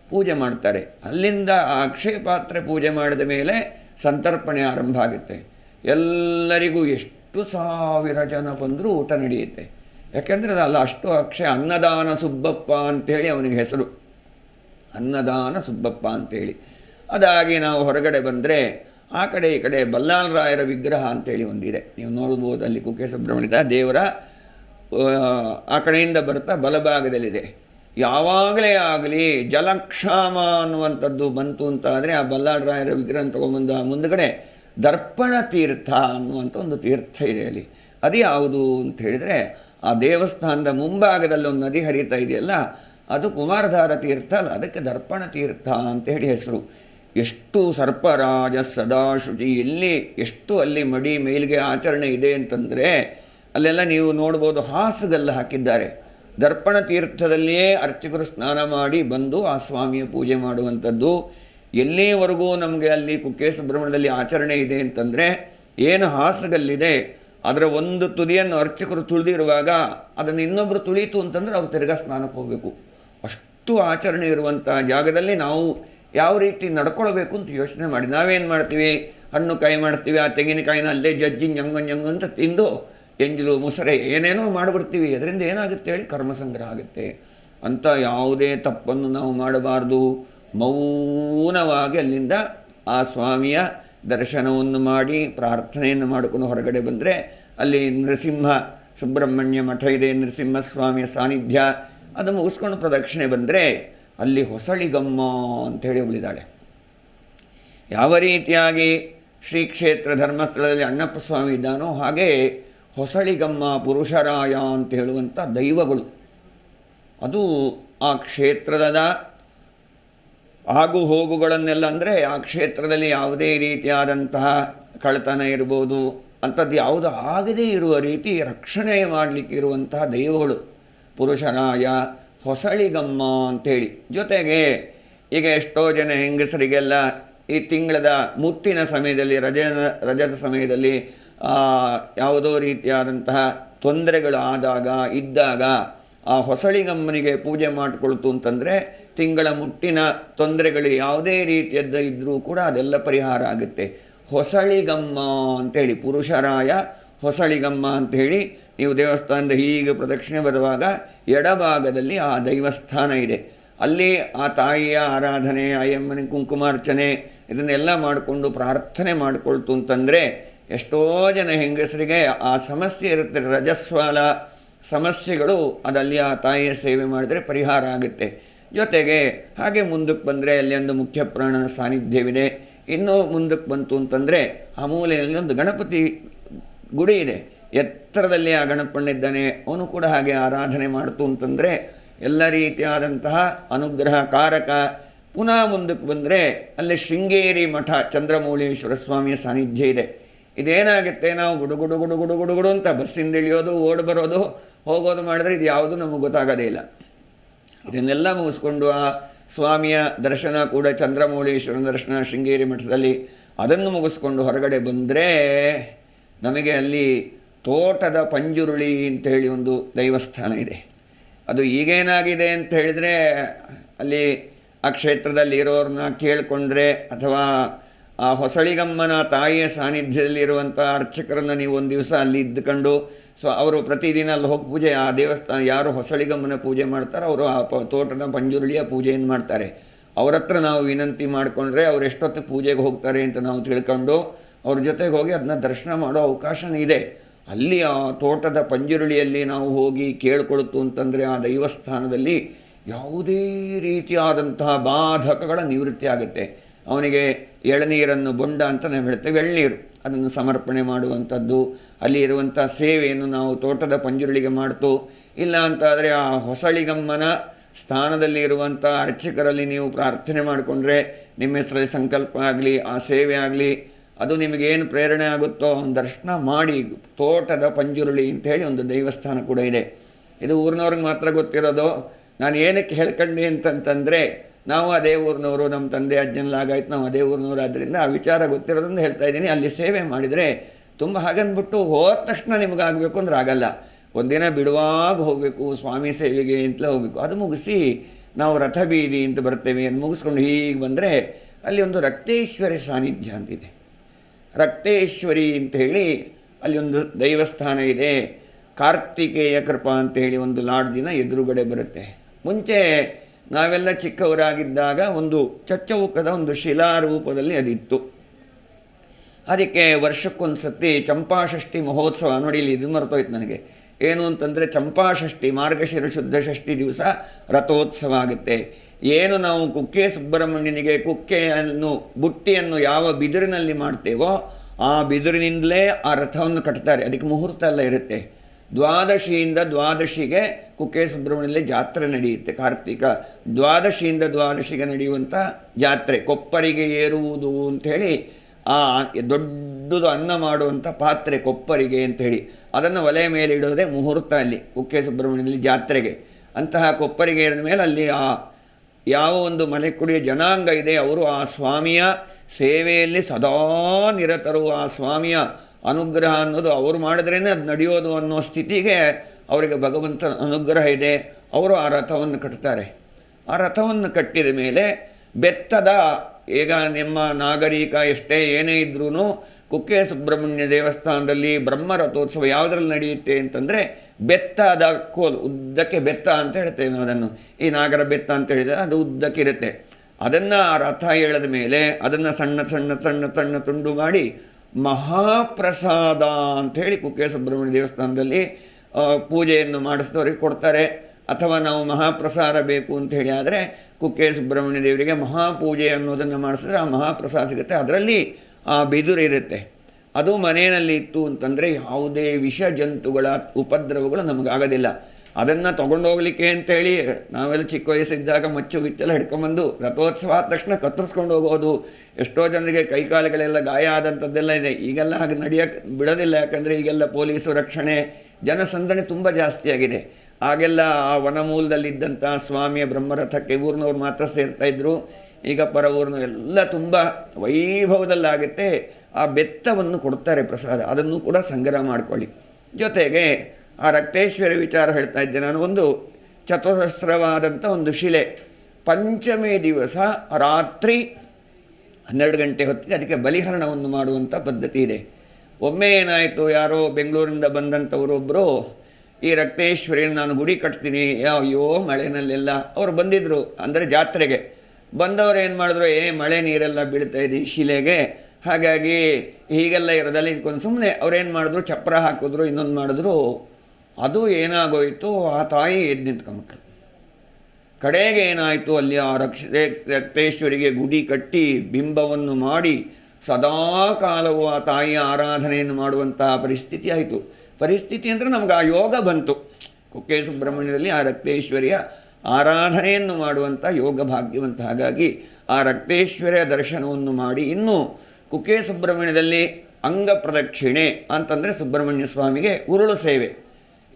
ಪೂಜೆ ಮಾಡ್ತಾರೆ. ಅಲ್ಲಿಂದ ಆ ಅಕ್ಷಯ ಪಾತ್ರೆ ಪೂಜೆ ಮಾಡಿದ ಮೇಲೆ ಸಂತರ್ಪಣೆ ಆರಂಭ ಆಗುತ್ತೆ. ಎಲ್ಲರಿಗೂ ಎಷ್ಟು ಸಾವಿರ ಜನ ಬಂದರೂ ಊಟ ನಡೆಯುತ್ತೆ. ಯಾಕೆಂದರೆ ಅಲ್ಲಿ, ಅಷ್ಟು ಅಕ್ಷಯ ಅನ್ನದಾನ ಸುಬ್ಬಪ್ಪ ಅಂತೇಳಿ ಅವನಿಗೆ ಹೆಸರು. ಅನ್ನದಾನ ಸುಬ್ಬಪ್ಪ ಅಂತೇಳಿ. ಅದಾಗಿ ನಾವು ಹೊರಗಡೆ ಬಂದರೆ ಆ ಕಡೆ ಈ ಕಡೆ ಬಲ್ಲಾಲ್ ರಾಯರ ವಿಗ್ರಹ ಅಂತೇಳಿ ಒಂದಿದೆ. ನೀವು ನೋಡ್ಬೋದು ಅಲ್ಲಿ ಕುಕ್ಕೆ ಸುಬ್ರಹ್ಮಣ್ಯದ ದೇವರ ಆ ಕಡೆಯಿಂದ ಬರ್ತಾ ಬಲಭಾಗದಲ್ಲಿದೆ. ಯಾವಾಗಲೇ ಆಗಲಿ ಜಲಕ್ಷಾಮ ಅನ್ನುವಂಥದ್ದು ಬಂತು ಅಂತ ಆದರೆ ಆ ಬಲ್ಲಾಡ್ರಾಯರ ವಿಗ್ರಹ ತೊಗೊಂಬಂದು ಆ ಮುಂದುಗಡೆ ದರ್ಪಣ ತೀರ್ಥ ಅನ್ನುವಂಥ ಒಂದು ತೀರ್ಥ ಇದೆ ಅಲ್ಲಿ. ಅದು ಯಾವುದು ಅಂತ ಹೇಳಿದರೆ ಆ ದೇವಸ್ಥಾನದ ಮುಂಭಾಗದಲ್ಲಿ ಒಂದು ನದಿ ಹರಿತಾ ಇದೆಯಲ್ಲ, ಅದು ಕುಮಾರಧಾರ ತೀರ್ಥ ಅಲ್ಲ, ಅದಕ್ಕೆ ದರ್ಪಣ ತೀರ್ಥ ಅಂತ ಹೇಳಿ ಹೆಸರು. ಎಷ್ಟು ಸರ್ಪರಾಜ ಸದಾಶುಚಿ, ಎಲ್ಲಿ ಎಷ್ಟು ಅಲ್ಲಿ ಮಡಿ ಮೇಲ್ಗೆ ಆಚರಣೆ ಇದೆ ಅಂತಂದರೆ, ಅಲ್ಲೆಲ್ಲ ನೀವು ನೋಡ್ಬೋದು ಹಾಸುಗಲ್ಲು ಹಾಕಿದ್ದಾರೆ. ದರ್ಪಣ ತೀರ್ಥದಲ್ಲಿಯೇ ಅರ್ಚಕರು ಸ್ನಾನ ಮಾಡಿ ಬಂದು ಆ ಸ್ವಾಮಿಯ ಪೂಜೆ ಮಾಡುವಂಥದ್ದು. ಎಲ್ಲಿವರೆಗೂ ನಮಗೆ ಅಲ್ಲಿ ಕುಕ್ಕೆ ಸುಬ್ರಹ್ಮಣ್ಯದಲ್ಲಿ ಆಚರಣೆ ಇದೆ ಅಂತಂದರೆ ಏನು ಹಾಸಗಲ್ಲಿದೆ, ಅದರ ಒಂದು ತುದಿಯನ್ನು ಅರ್ಚಕರು ತುಳಿದಿರುವಾಗ ಅದನ್ನು ಇನ್ನೊಬ್ಬರು ತುಳಿತು ಅಂತಂದರೆ ಅವ್ರು ತಿರ್ಗಾ ಸ್ನಾನಕ್ಕೆ ಹೋಗಬೇಕು. ಅಷ್ಟು ಆಚರಣೆ ಇರುವಂಥ ಜಾಗದಲ್ಲಿ ನಾವು ಯಾವ ರೀತಿ ನಡ್ಕೊಳ್ಬೇಕು ಅಂತ ಯೋಚನೆ ಮಾಡಿ. ನಾವೇನು ಮಾಡ್ತೀವಿ? ಹಣ್ಣು ಕಾಯಿ ಮಾಡ್ತೀವಿ, ಆ ತೆಂಗಿನಕಾಯಿನ ಅಲ್ಲೇ ಜಜ್ಜಿ ñಂಗ ñಂಗ ಅಂತ ತಿಂದು ಎಂಜಲು ಮುಸರೆ ಏನೇನೋ ಮಾಡಿಬಿಡ್ತೀವಿ. ಅದರಿಂದ ಏನಾಗುತ್ತೆ ಹೇಳಿ? ಕರ್ಮ ಸಂಗ್ರಹ ಆಗುತ್ತೆ. ಅಂತ ಯಾವುದೇ ತಪ್ಪನ್ನು ನಾವು ಮಾಡಬಾರ್ದು. ಮೌನವಾಗಿ ಅಲ್ಲಿಂದ ಆ ಸ್ವಾಮಿಯ ದರ್ಶನವನ್ನು ಮಾಡಿ, ಪ್ರಾರ್ಥನೆಯನ್ನು ಮಾಡಿಕೊಂಡು ಹೊರಗಡೆ ಬಂದರೆ ಅಲ್ಲಿ ನೃಸಿಂಹ ಸುಬ್ರಹ್ಮಣ್ಯ ಮಠ ಇದೆ. ನರಸಿಂಹ ಸ್ವಾಮಿಯ ಸಾನ್ನಿಧ್ಯ. ಅದು ಮುಗಿಸ್ಕೊಂಡು ಪ್ರದಕ್ಷಿಣೆ ಬಂದರೆ ಅಲ್ಲಿ ಹೊಸಳಿಗಮ್ಮ ಅಂಥೇಳಿ ಉಳಿದಾಳೆ ಯಾವ ರೀತಿಯಾಗಿ ಶ್ರೀ ಕ್ಷೇತ್ರ ಧರ್ಮಸ್ಥಳದಲ್ಲಿ ಅಣ್ಣಪ್ಪ ಸ್ವಾಮಿ ಇದ್ದಾನೋ ಹಾಗೆ ಹೊಸಳಿಗಮ್ಮ ಪುರುಷರಾಯ ಅಂತ ಹೇಳುವಂಥ ದೈವಗಳು. ಅದು ಆ ಕ್ಷೇತ್ರದ ಆಗು ಹೋಗುಗಳನ್ನೆಲ್ಲ ಅಂದರೆ ಆ ಕ್ಷೇತ್ರದಲ್ಲಿ ಯಾವುದೇ ರೀತಿಯಾದಂತಹ ಕಳ್ತನ ಇರ್ಬೋದು ಅಂಥದ್ದು ಯಾವುದು ಆಗದೇ ಇರುವ ರೀತಿ ರಕ್ಷಣೆ ಮಾಡಲಿಕ್ಕೆ ಇರುವಂತಹ ದೈವಗಳು. ಪುರುಷರಾಯ, ಹೊಸಳಿಗಮ್ಮ ಅಂಥೇಳಿ ಜೊತೆಗೆ ಈಗ ಎಷ್ಟೋ ಜನ ಹೆಂಗಸರಿಗೆಲ್ಲ ಈ ತಿಂಗಳದ ಮುತ್ತಿನ ಸಮಯದಲ್ಲಿ ರಜ ರಜದ ಸಮಯದಲ್ಲಿ ಯಾವುದೋ ರೀತಿಯಾದಂತಹ ತೊಂದರೆಗಳು ಆದಾಗ, ಇದ್ದಾಗ ಆ ಹೊಸಳಿಗಮ್ಮನಿಗೆ ಪೂಜೆ ಮಾಡಿಕೊಳ್ತು ಅಂತಂದರೆ ತಿಂಗಳ ಮುಟ್ಟಿನ ತೊಂದರೆಗಳು ಯಾವುದೇ ರೀತಿಯದ್ದು ಇದ್ದರೂ ಕೂಡ ಅದೆಲ್ಲ ಪರಿಹಾರ ಆಗುತ್ತೆ. ಹೊಸಳಿಗಮ್ಮ ಅಂತೇಳಿ, ಪುರುಷರಾಯ ಹೊಸಳಿಗಮ್ಮ ಅಂಥೇಳಿ ನೀವು ದೇವಸ್ಥಾನದ ಹೀಗೆ ಪ್ರದಕ್ಷಿಣೆ ಬರುವಾಗ ಎಡಭಾಗದಲ್ಲಿ ಆ ದೈವಸ್ಥಾನ ಇದೆ. ಅಲ್ಲಿ ಆ ತಾಯಿಯ ಆರಾಧನೆ ಅಯ್ಯಮ್ಮನ ಕುಂಕುಮಾರ್ಚನೆ ಇದನ್ನೆಲ್ಲ ಮಾಡಿಕೊಂಡು ಪ್ರಾರ್ಥನೆ ಮಾಡಿಕೊಳ್ತು ಅಂತಂದರೆ ಎಷ್ಟೋ ಜನ ಹೆಂಗಸರಿಗೆ ಆ ಸಮಸ್ಯೆ ಇರುತ್ತೆ, ರಜಸ್ವಾಲ ಸಮಸ್ಯೆಗಳು ಅದಲ್ಲಿ ಆ ತಾಯಿಯ ಸೇವೆ ಮಾಡಿದರೆ ಪರಿಹಾರ ಆಗುತ್ತೆ. ಜೊತೆಗೆ ಹಾಗೆ ಮುಂದಕ್ಕೆ ಬಂದರೆ ಅಲ್ಲಿ ಒಂದು ಮುಖ್ಯ ಪ್ರಾಣನ ಸಾನ್ನಿಧ್ಯವಿದೆ. ಇನ್ನೂ ಮುಂದಕ್ಕೆ ಬಂತು ಅಂತಂದರೆ ಆ ಮೂಲೆಯಲ್ಲಿ ಒಂದು ಗಣಪತಿ ಗುಡಿ ಇದೆ. ಎತ್ತರದಲ್ಲಿ ಆ ಗಣಪಣ್ಣಿದ್ದಾನೆ ಅವನು ಕೂಡ ಹಾಗೆ ಆರಾಧನೆ ಮಾಡ್ತು ಅಂತಂದರೆ ಎಲ್ಲ ರೀತಿಯಾದಂತಹ ಅನುಗ್ರಹ ಕಾರಕ ಪುನಃ ಮುಂದಕ್ಕೆ ಬಂದರೆ ಅಲ್ಲಿ ಶೃಂಗೇರಿ ಮಠ, ಚಂದ್ರಮೌಳೀಶ್ವರ ಸ್ವಾಮಿಯ ಸಾನ್ನಿಧ್ಯ ಇದೆ. ಇದೇನಾಗುತ್ತೆ? ನಾವು ಗುಡು ಗುಡು ಗುಡು ಗುಡು ಗುಡು ಗುಡು ಅಂತ ಬಸ್ಸಿಂದ ಇಳಿಯೋದು, ಓಡ್ ಬರೋದು, ಹೋಗೋದು ಮಾಡಿದ್ರೆ ಇದು ಯಾವುದು ನಮಗೆ ಗೊತ್ತಾಗೋದೇ ಇಲ್ಲ. ಇದನ್ನೆಲ್ಲ ಮುಗಿಸ್ಕೊಂಡು ಆ ಸ್ವಾಮಿಯ ದರ್ಶನ ಕೂಡ ಚಂದ್ರಮೌಳೀಶ್ವರನ ದರ್ಶನ ಶೃಂಗೇರಿ ಮಠದಲ್ಲಿ ಅದನ್ನು ಮುಗಿಸ್ಕೊಂಡು ಹೊರಗಡೆ ಬಂದರೆ ನಮಗೆ ಅಲ್ಲಿ ತೋಟದ ಪಂಜುರುಳಿ ಅಂತ ಹೇಳಿ ಒಂದು ದೈವಸ್ಥಾನ ಇದೆ. ಅದು ಈಗೇನಾಗಿದೆ ಅಂತ ಹೇಳಿದರೆ ಅಲ್ಲಿ ಆ ಕ್ಷೇತ್ರದಲ್ಲಿ ಇರೋರನ್ನ ಕೇಳಿಕೊಂಡ್ರೆ ಅಥವಾ ಆ ಹೊಸಳಿಗಮ್ಮನ ತಾಯಿಯ ಸಾನ್ನಿಧ್ಯದಲ್ಲಿರುವಂಥ ಅರ್ಚಕರನ್ನು ನೀವು ಒಂದು ದಿವಸ ಅಲ್ಲಿ ಇದ್ದುಕೊಂಡು, ಸೊ ಅವರು ಪ್ರತಿದಿನ ಅಲ್ಲಿ ಹೋಗಿ ಪೂಜೆ, ಆ ದೇವಸ್ಥಾನ ಯಾರು ಹೊಸಳಿಗಮ್ಮನ ಪೂಜೆ ಮಾಡ್ತಾರೋ ಅವರು ಆ ತೋಟದ ಪಂಜುರುಳಿಯ ಪೂಜೆಯನ್ನು ಮಾಡ್ತಾರೆ. ಅವ್ರ ಹತ್ರ ನಾವು ವಿನಂತಿ ಮಾಡಿಕೊಂಡ್ರೆ ಅವ್ರು ಎಷ್ಟೊತ್ತು ಪೂಜೆಗೆ ಹೋಗ್ತಾರೆ ಅಂತ ನಾವು ತಿಳ್ಕೊಂಡು ಅವ್ರ ಜೊತೆಗೆ ಹೋಗಿ ಅದನ್ನ ದರ್ಶನ ಮಾಡೋ ಅವಕಾಶನೂ ಇದೆ. ಅಲ್ಲಿ ಆ ತೋಟದ ಪಂಜುರುಳಿಯಲ್ಲಿ ನಾವು ಹೋಗಿ ಕೇಳ್ಕೊಳ್ತು ಅಂತಂದರೆ ಆ ದೈವಸ್ಥಾನದಲ್ಲಿ ಯಾವುದೇ ರೀತಿಯಾದಂತಹ ಬಾಧಕಗಳ ನಿವೃತ್ತಿ ಆಗುತ್ತೆ. ಅವನಿಗೆ ಎಳನೀರನ್ನು ಬೊಂಡ ಅಂತ ನಾವು ಹೇಳ್ತೇವೆ, ಎಳ್ನೀರು. ಅದನ್ನು ಸಮರ್ಪಣೆ ಮಾಡುವಂಥದ್ದು. ಅಲ್ಲಿ ಇರುವಂಥ ಸೇವೆಯನ್ನು ನಾವು ತೋಟದ ಪಂಜುರುಳಿಗೆ ಮಾಡ್ತು. ಇಲ್ಲ ಅಂತಾದರೆ ಆ ಹೊಸಳಿಗಮ್ಮನ ಸ್ಥಾನದಲ್ಲಿ ಇರುವಂಥ ಅರ್ಚಕರಲ್ಲಿ ನೀವು ಪ್ರಾರ್ಥನೆ ಮಾಡಿಕೊಂಡ್ರೆ ನಿಮ್ಮ ಹೆಸರಲ್ಲಿ ಸಂಕಲ್ಪ ಆಗಲಿ, ಆ ಸೇವೆ ಆಗಲಿ, ಅದು ನಿಮಗೇನು ಪ್ರೇರಣೆ ಆಗುತ್ತೋ ಒಂದು ದರ್ಶನ ಮಾಡಿ ತೋಟದ ಪಂಜುರುಳಿ ಅಂತ ಹೇಳಿ ಒಂದು ದೇವಸ್ಥಾನ ಕೂಡ ಇದೆ. ಇದು ಊರಿನವ್ರಿಗೆ ಮಾತ್ರ ಗೊತ್ತಿರೋದು. ನಾನು ಏನಕ್ಕೆ ಹೇಳ್ಕೊಂಡೆ ಅಂತಂತಂದರೆ ನಾವು ಅದೇ ಊರಿನವರು, ನಮ್ಮ ತಂದೆ ಅಜ್ಜನಲ್ಲಾಗಾಯ್ತು ನಾವು ಅದೇ ಊರಿನವರು. ಆದ್ದರಿಂದ ಆ ವಿಚಾರ ಗೊತ್ತಿರೋದನ್ನು ಹೇಳ್ತಾ ಇದ್ದೀನಿ. ಅಲ್ಲಿ ಸೇವೆ ಮಾಡಿದರೆ ತುಂಬ ಹಾಗಂದ್ಬಿಟ್ಟು ಹೋದ ತಕ್ಷಣ ನಿಮಗಾಗಬೇಕು ಅಂದ್ರೆ ಆಗಲ್ಲ. ಒಂದಿನ ಬಿಡುವಾಗ ಹೋಗಬೇಕು, ಸ್ವಾಮಿ ಸೇವೆಗೆ ಇಂತಲೇ ಹೋಗಬೇಕು. ಅದು ಮುಗಿಸಿ ನಾವು ರಥ ಬೀದಿ ಅಂತ ಬರ್ತೇವೆ ಅಂತ ಮುಗಿಸ್ಕೊಂಡು ಹೀಗೆ ಬಂದರೆ ಅಲ್ಲಿ ಒಂದು ರಕ್ತೇಶ್ವರಿ ಸಾನ್ನಿಧ್ಯ ಅಂತಿದೆ ರಕ್ತೇಶ್ವರಿ ಅಂತ ಹೇಳಿ ಅಲ್ಲಿ ಒಂದು ದೈವಸ್ಥಾನ ಇದೆ. ಕಾರ್ತಿಕೇಯ ಕೃಪಾ ಅಂತ ಹೇಳಿ ಒಂದು ಲಾಡ್ಜಿನ ಎದುರುಗಡೆ ಬರುತ್ತೆ. ಮುಂಚೆ ನಾವೆಲ್ಲ ಚಿಕ್ಕವರಾಗಿದ್ದಾಗ ಒಂದು ಚಚ್ಚೌಕದ ಒಂದು ಶಿಲಾರೂಪದಲ್ಲಿ ಅದಿತ್ತು. ಅದಕ್ಕೆ ವರ್ಷಕ್ಕೊಂದು ಸತಿ ಚಂಪಾಷಷ್ಠಿ ಮಹೋತ್ಸವ ನೋಡಿ ಇಲ್ಲಿ ಇದು ಮರ್ತೋಯ್ತು ನನಗೆ. ಏನು ಅಂತಂದರೆ ಚಂಪಾಷಷ್ಠಿ ಮಾರ್ಗಶಿರ ಶುದ್ಧ ಷಷ್ಠಿ ದಿವಸ ರಥೋತ್ಸವ ಆಗುತ್ತೆ. ಏನು ನಾವು ಕುಕ್ಕೆ ಸುಬ್ರಹ್ಮಣ್ಯನಿಗೆ ಕುಕ್ಕೆಯನ್ನು, ಬುಟ್ಟಿಯನ್ನು ಯಾವ ಬಿದಿರಿನಲ್ಲಿ ಮಾಡ್ತೇವೋ ಆ ಬಿದಿರಿನಿಂದಲೇ ಆ ರಥವನ್ನು ಕಟ್ತಾರೆ. ಅದಕ್ಕೆ ಮುಹೂರ್ತ ಎಲ್ಲ ಇರುತ್ತೆ. ದ್ವಾದಶಿಯಿಂದ ದ್ವಾದಶಿಗೆ ಕುಕ್ಕೆ ಸುಬ್ರಹ್ಮಣ್ಯದಲ್ಲಿ ಜಾತ್ರೆ ನಡೆಯುತ್ತೆ, ಕಾರ್ತಿಕ. ದ್ವಾದಶಿಯಿಂದ ದ್ವಾದಶಿಗೆ ನಡೆಯುವಂಥ ಜಾತ್ರೆ, ಕೊಪ್ಪರಿಗೆ ಏರುವುದು ಅಂಥೇಳಿ ಆ ದೊಡ್ಡದು ಅನ್ನ ಮಾಡುವಂಥ ಪಾತ್ರೆ ಕೊಪ್ಪರಿಗೆ ಅಂಥೇಳಿ ಅದನ್ನು ಒಲೆ ಮೇಲೆ ಇಡೋದೇ ಮುಹೂರ್ತ ಅಲ್ಲಿ ಕುಕ್ಕೆ ಸುಬ್ರಹ್ಮಣ್ಯದಲ್ಲಿ ಜಾತ್ರೆಗೆ. ಅಂತಹ ಕೊಪ್ಪರಿಗೆ ಏರಿದ ಮೇಲೆ ಅಲ್ಲಿ ಆ ಯಾವ ಒಂದು ಮಲೆಕುಡಿಯ ಜನಾಂಗ ಇದೆ, ಅವರು ಆ ಸ್ವಾಮಿಯ ಸೇವೆಯಲ್ಲಿ ಸದಾ ನಿರತರು, ಆ ಸ್ವಾಮಿಯ ಅನುಗ್ರಹ ಅನ್ನೋದು ಅವರು ಮಾಡಿದ್ರೇ ಅದು ನಡೆಯೋದು ಅನ್ನೋ ಸ್ಥಿತಿಗೆ ಅವರಿಗೆ ಭಗವಂತನ ಅನುಗ್ರಹ ಇದೆ. ಅವರು ಆ ರಥವನ್ನು ಕಟ್ತಾರೆ. ಆ ರಥವನ್ನು ಕಟ್ಟಿದ ಮೇಲೆ ಬೆತ್ತದ ಈಗ ನಿಮ್ಮ ನಾಗರಿಕ ಎಷ್ಟೇ ಏನೇ ಇದ್ರೂ ಕುಕ್ಕೆ ಸುಬ್ರಹ್ಮಣ್ಯ ದೇವಸ್ಥಾನದಲ್ಲಿ ಬ್ರಹ್ಮ ರಥೋತ್ಸವ ಯಾವುದ್ರಲ್ಲಿ ನಡೆಯುತ್ತೆ ಅಂತಂದರೆ ಬೆತ್ತದ ಕೋಲು, ಉದ್ದಕ್ಕೆ ಬೆತ್ತ ಅಂತ ಹೇಳ್ತೇವೆ ನಾವು ಅದನ್ನು. ಈ ನಾಗರ ಬೆತ್ತ ಅಂತ ಹೇಳಿದರೆ ಅದು ಉದ್ದಕ್ಕಿರುತ್ತೆ ಅದನ್ನು ಆ ರಥ ಎಳೆದ ಮೇಲೆ ಅದನ್ನು ಸಣ್ಣ ಸಣ್ಣ ಸಣ್ಣ ಸಣ್ಣ ತುಂಡು ಮಾಡಿ ಮಹಾಪ್ರಸಾದ ಹೇಳಿ ಕುಕ್ಕೆ ಸುಬ್ರಹ್ಮಣ್ಯ ದೇವಸ್ಥಾನದಲ್ಲಿ ಪೂಜೆಯನ್ನು ಮಾಡಿಸಿದವರಿಗೆ ಕೊಡ್ತಾರೆ. ಅಥವಾ ನಾವು ಮಹಾಪ್ರಸಾದ ಬೇಕು ಅಂತ ಹೇಳಿ ಆದರೆ ಕುಕ್ಕೆ ಸುಬ್ರಹ್ಮಣ್ಯ ದೇವರಿಗೆ ಮಹಾಪೂಜೆ ಅನ್ನೋದನ್ನು ಮಾಡಿಸಿದ್ರೆ ಆ ಮಹಾಪ್ರಸಾದ ಸಿಗುತ್ತೆ. ಅದರಲ್ಲಿ ಆ ಬಿದುರು ಇರುತ್ತೆ. ಅದು ಮನೆಯಲ್ಲಿ ಇತ್ತು ಅಂತಂದರೆ ಯಾವುದೇ ವಿಷ ಜಂತುಗಳ ಉಪದ್ರವಗಳು ನಮಗಾಗೋದಿಲ್ಲ. ಅದನ್ನು ತೊಗೊಂಡೋಗ್ಲಿಕ್ಕೆ ಅಂತೇಳಿ ನಾವೆಲ್ಲ ಚಿಕ್ಕ ವಯಸ್ಸಿದ್ದಾಗ ಮಚ್ಚು ಗಿಚ್ಚೆಲ್ಲ ಹಿಡ್ಕೊಂಬಂದು ರಥೋತ್ಸವ ಆದ ತಕ್ಷಣ ಕತ್ತರಿಸ್ಕೊಂಡು ಹೋಗೋದು. ಎಷ್ಟೋ ಜನರಿಗೆ ಕೈಕಾಲುಗಳೆಲ್ಲ ಗಾಯ ಆದಂಥದ್ದೆಲ್ಲ ಇದೆ. ಈಗೆಲ್ಲ ಹಾಗೆ ನಡೆಯೋಕ್ಕೆ ಬಿಡೋದಿಲ್ಲ. ಯಾಕಂದರೆ ಈಗೆಲ್ಲ ಪೊಲೀಸು ರಕ್ಷಣೆ, ಜನಸಂದಣಿ ತುಂಬ ಜಾಸ್ತಿಯಾಗಿದೆ ಆಗೆಲ್ಲ ಆ ವನಮೂಲದಲ್ಲಿದ್ದಂಥ ಸ್ವಾಮಿಯ ಬ್ರಹ್ಮರಥಕ್ಕೆ ಊರಿನವ್ರು ಮಾತ್ರ ಸೇರ್ತಾ ಇದ್ದರು ಈಗ ಪರ ಊರಿನ ಎಲ್ಲ ತುಂಬ ವೈಭವದಲ್ಲಾಗುತ್ತೆ. ಆ ಬೆತ್ತವನ್ನು ಕೊಡ್ತಾರೆ ಪ್ರಸಾದ. ಅದನ್ನು ಕೂಡ ಸಂಗ್ರಹ ಮಾಡ್ಕೊಳ್ಳಿ. ಜೊತೆಗೆ ಆ ರಕ್ತೇಶ್ವರಿ ವಿಚಾರ ಹೇಳ್ತಾ ಇದ್ದೆ ನಾನು. ಒಂದು ಚತುರಸ್ರವಾದಂಥ ಒಂದು ಶಿಲೆ. ಪಂಚಮೇ ದಿವಸ ರಾತ್ರಿ ಹನ್ನೆರಡು ಗಂಟೆ ಹೊತ್ತಿಗೆ ಅದಕ್ಕೆ ಬಲಿಹರಣವನ್ನು ಮಾಡುವಂಥ ಪದ್ಧತಿ ಇದೆ. ಒಮ್ಮೆ ಏನಾಯಿತು? ಯಾರೋ ಬೆಂಗಳೂರಿಂದ ಬಂದಂಥವರೊಬ್ಬರು ಈ ರಕ್ತೇಶ್ವರಿಯನ್ನು ನಾನು ಗುಡಿ ಕಟ್ತೀನಿ. ಅಯ್ಯೋ, ಮಳೆನಲ್ಲೆಲ್ಲ. ಅವರು ಬಂದಿದ್ದರು ಅಂದರೆ ಜಾತ್ರೆಗೆ. ಬಂದವರು ಏನು ಮಾಡಿದ್ರು? ಏ, ಮಳೆ ನೀರೆಲ್ಲ ಬೀಳ್ತಾ ಇದೆ ಶಿಲೆಗೆ. ಹಾಗಾಗಿ ಹೀಗೆಲ್ಲ ಇರೋದಲ್ಲ, ಇದಕ್ಕೊಂದು ಸುಮ್ಮನೆ ಅವ್ರೇನು ಮಾಡಿದ್ರು? ಚಪ್ಪರ ಹಾಕಿದ್ರು, ಇನ್ನೊಂದು ಮಾಡಿದ್ರು. ಅದು ಏನಾಗೋಯಿತು? ಆ ತಾಯಿ ಎದ್ದು ನಿಂತ್ಕೊಂಬಿಟ್ರು ಕಡೆಗೆ ಏನಾಯಿತು? ಅಲ್ಲಿ ಆ ರಕ್ಷ, ರಕ್ತೇಶ್ವರಿಗೆ ಗುಡಿ ಕಟ್ಟಿ ಬಿಂಬವನ್ನು ಮಾಡಿ ಸದಾ ಕಾಲವು ಆ ತಾಯಿಯ ಆರಾಧನೆಯನ್ನು ಮಾಡುವಂತಹ ಪರಿಸ್ಥಿತಿ ಆಯಿತು. ಪರಿಸ್ಥಿತಿ ಅಂದರೆ ನಮ್ಗೆ ಆ ಯೋಗ ಬಂತು. ಕುಕ್ಕೆ ಸುಬ್ರಹ್ಮಣ್ಯದಲ್ಲಿ ಆ ರಕ್ತೇಶ್ವರಿಯ ಆರಾಧನೆಯನ್ನು ಮಾಡುವಂಥ ಯೋಗ ಭಾಗ್ಯವಂತ ಹಾಗಾಗಿ ಆ ರಕ್ತೇಶ್ವರಿಯ ದರ್ಶನವನ್ನು ಮಾಡಿ ಇನ್ನು ಕುಕ್ಕೆ ಸುಬ್ರಹ್ಮಣ್ಯದಲ್ಲಿ ಅಂಗ ಪ್ರದಕ್ಷಿಣೆ ಅಂತಂದರೆ ಸುಬ್ರಹ್ಮಣ್ಯ ಸ್ವಾಮಿಗೆ ಉರುಳು ಸೇವೆ.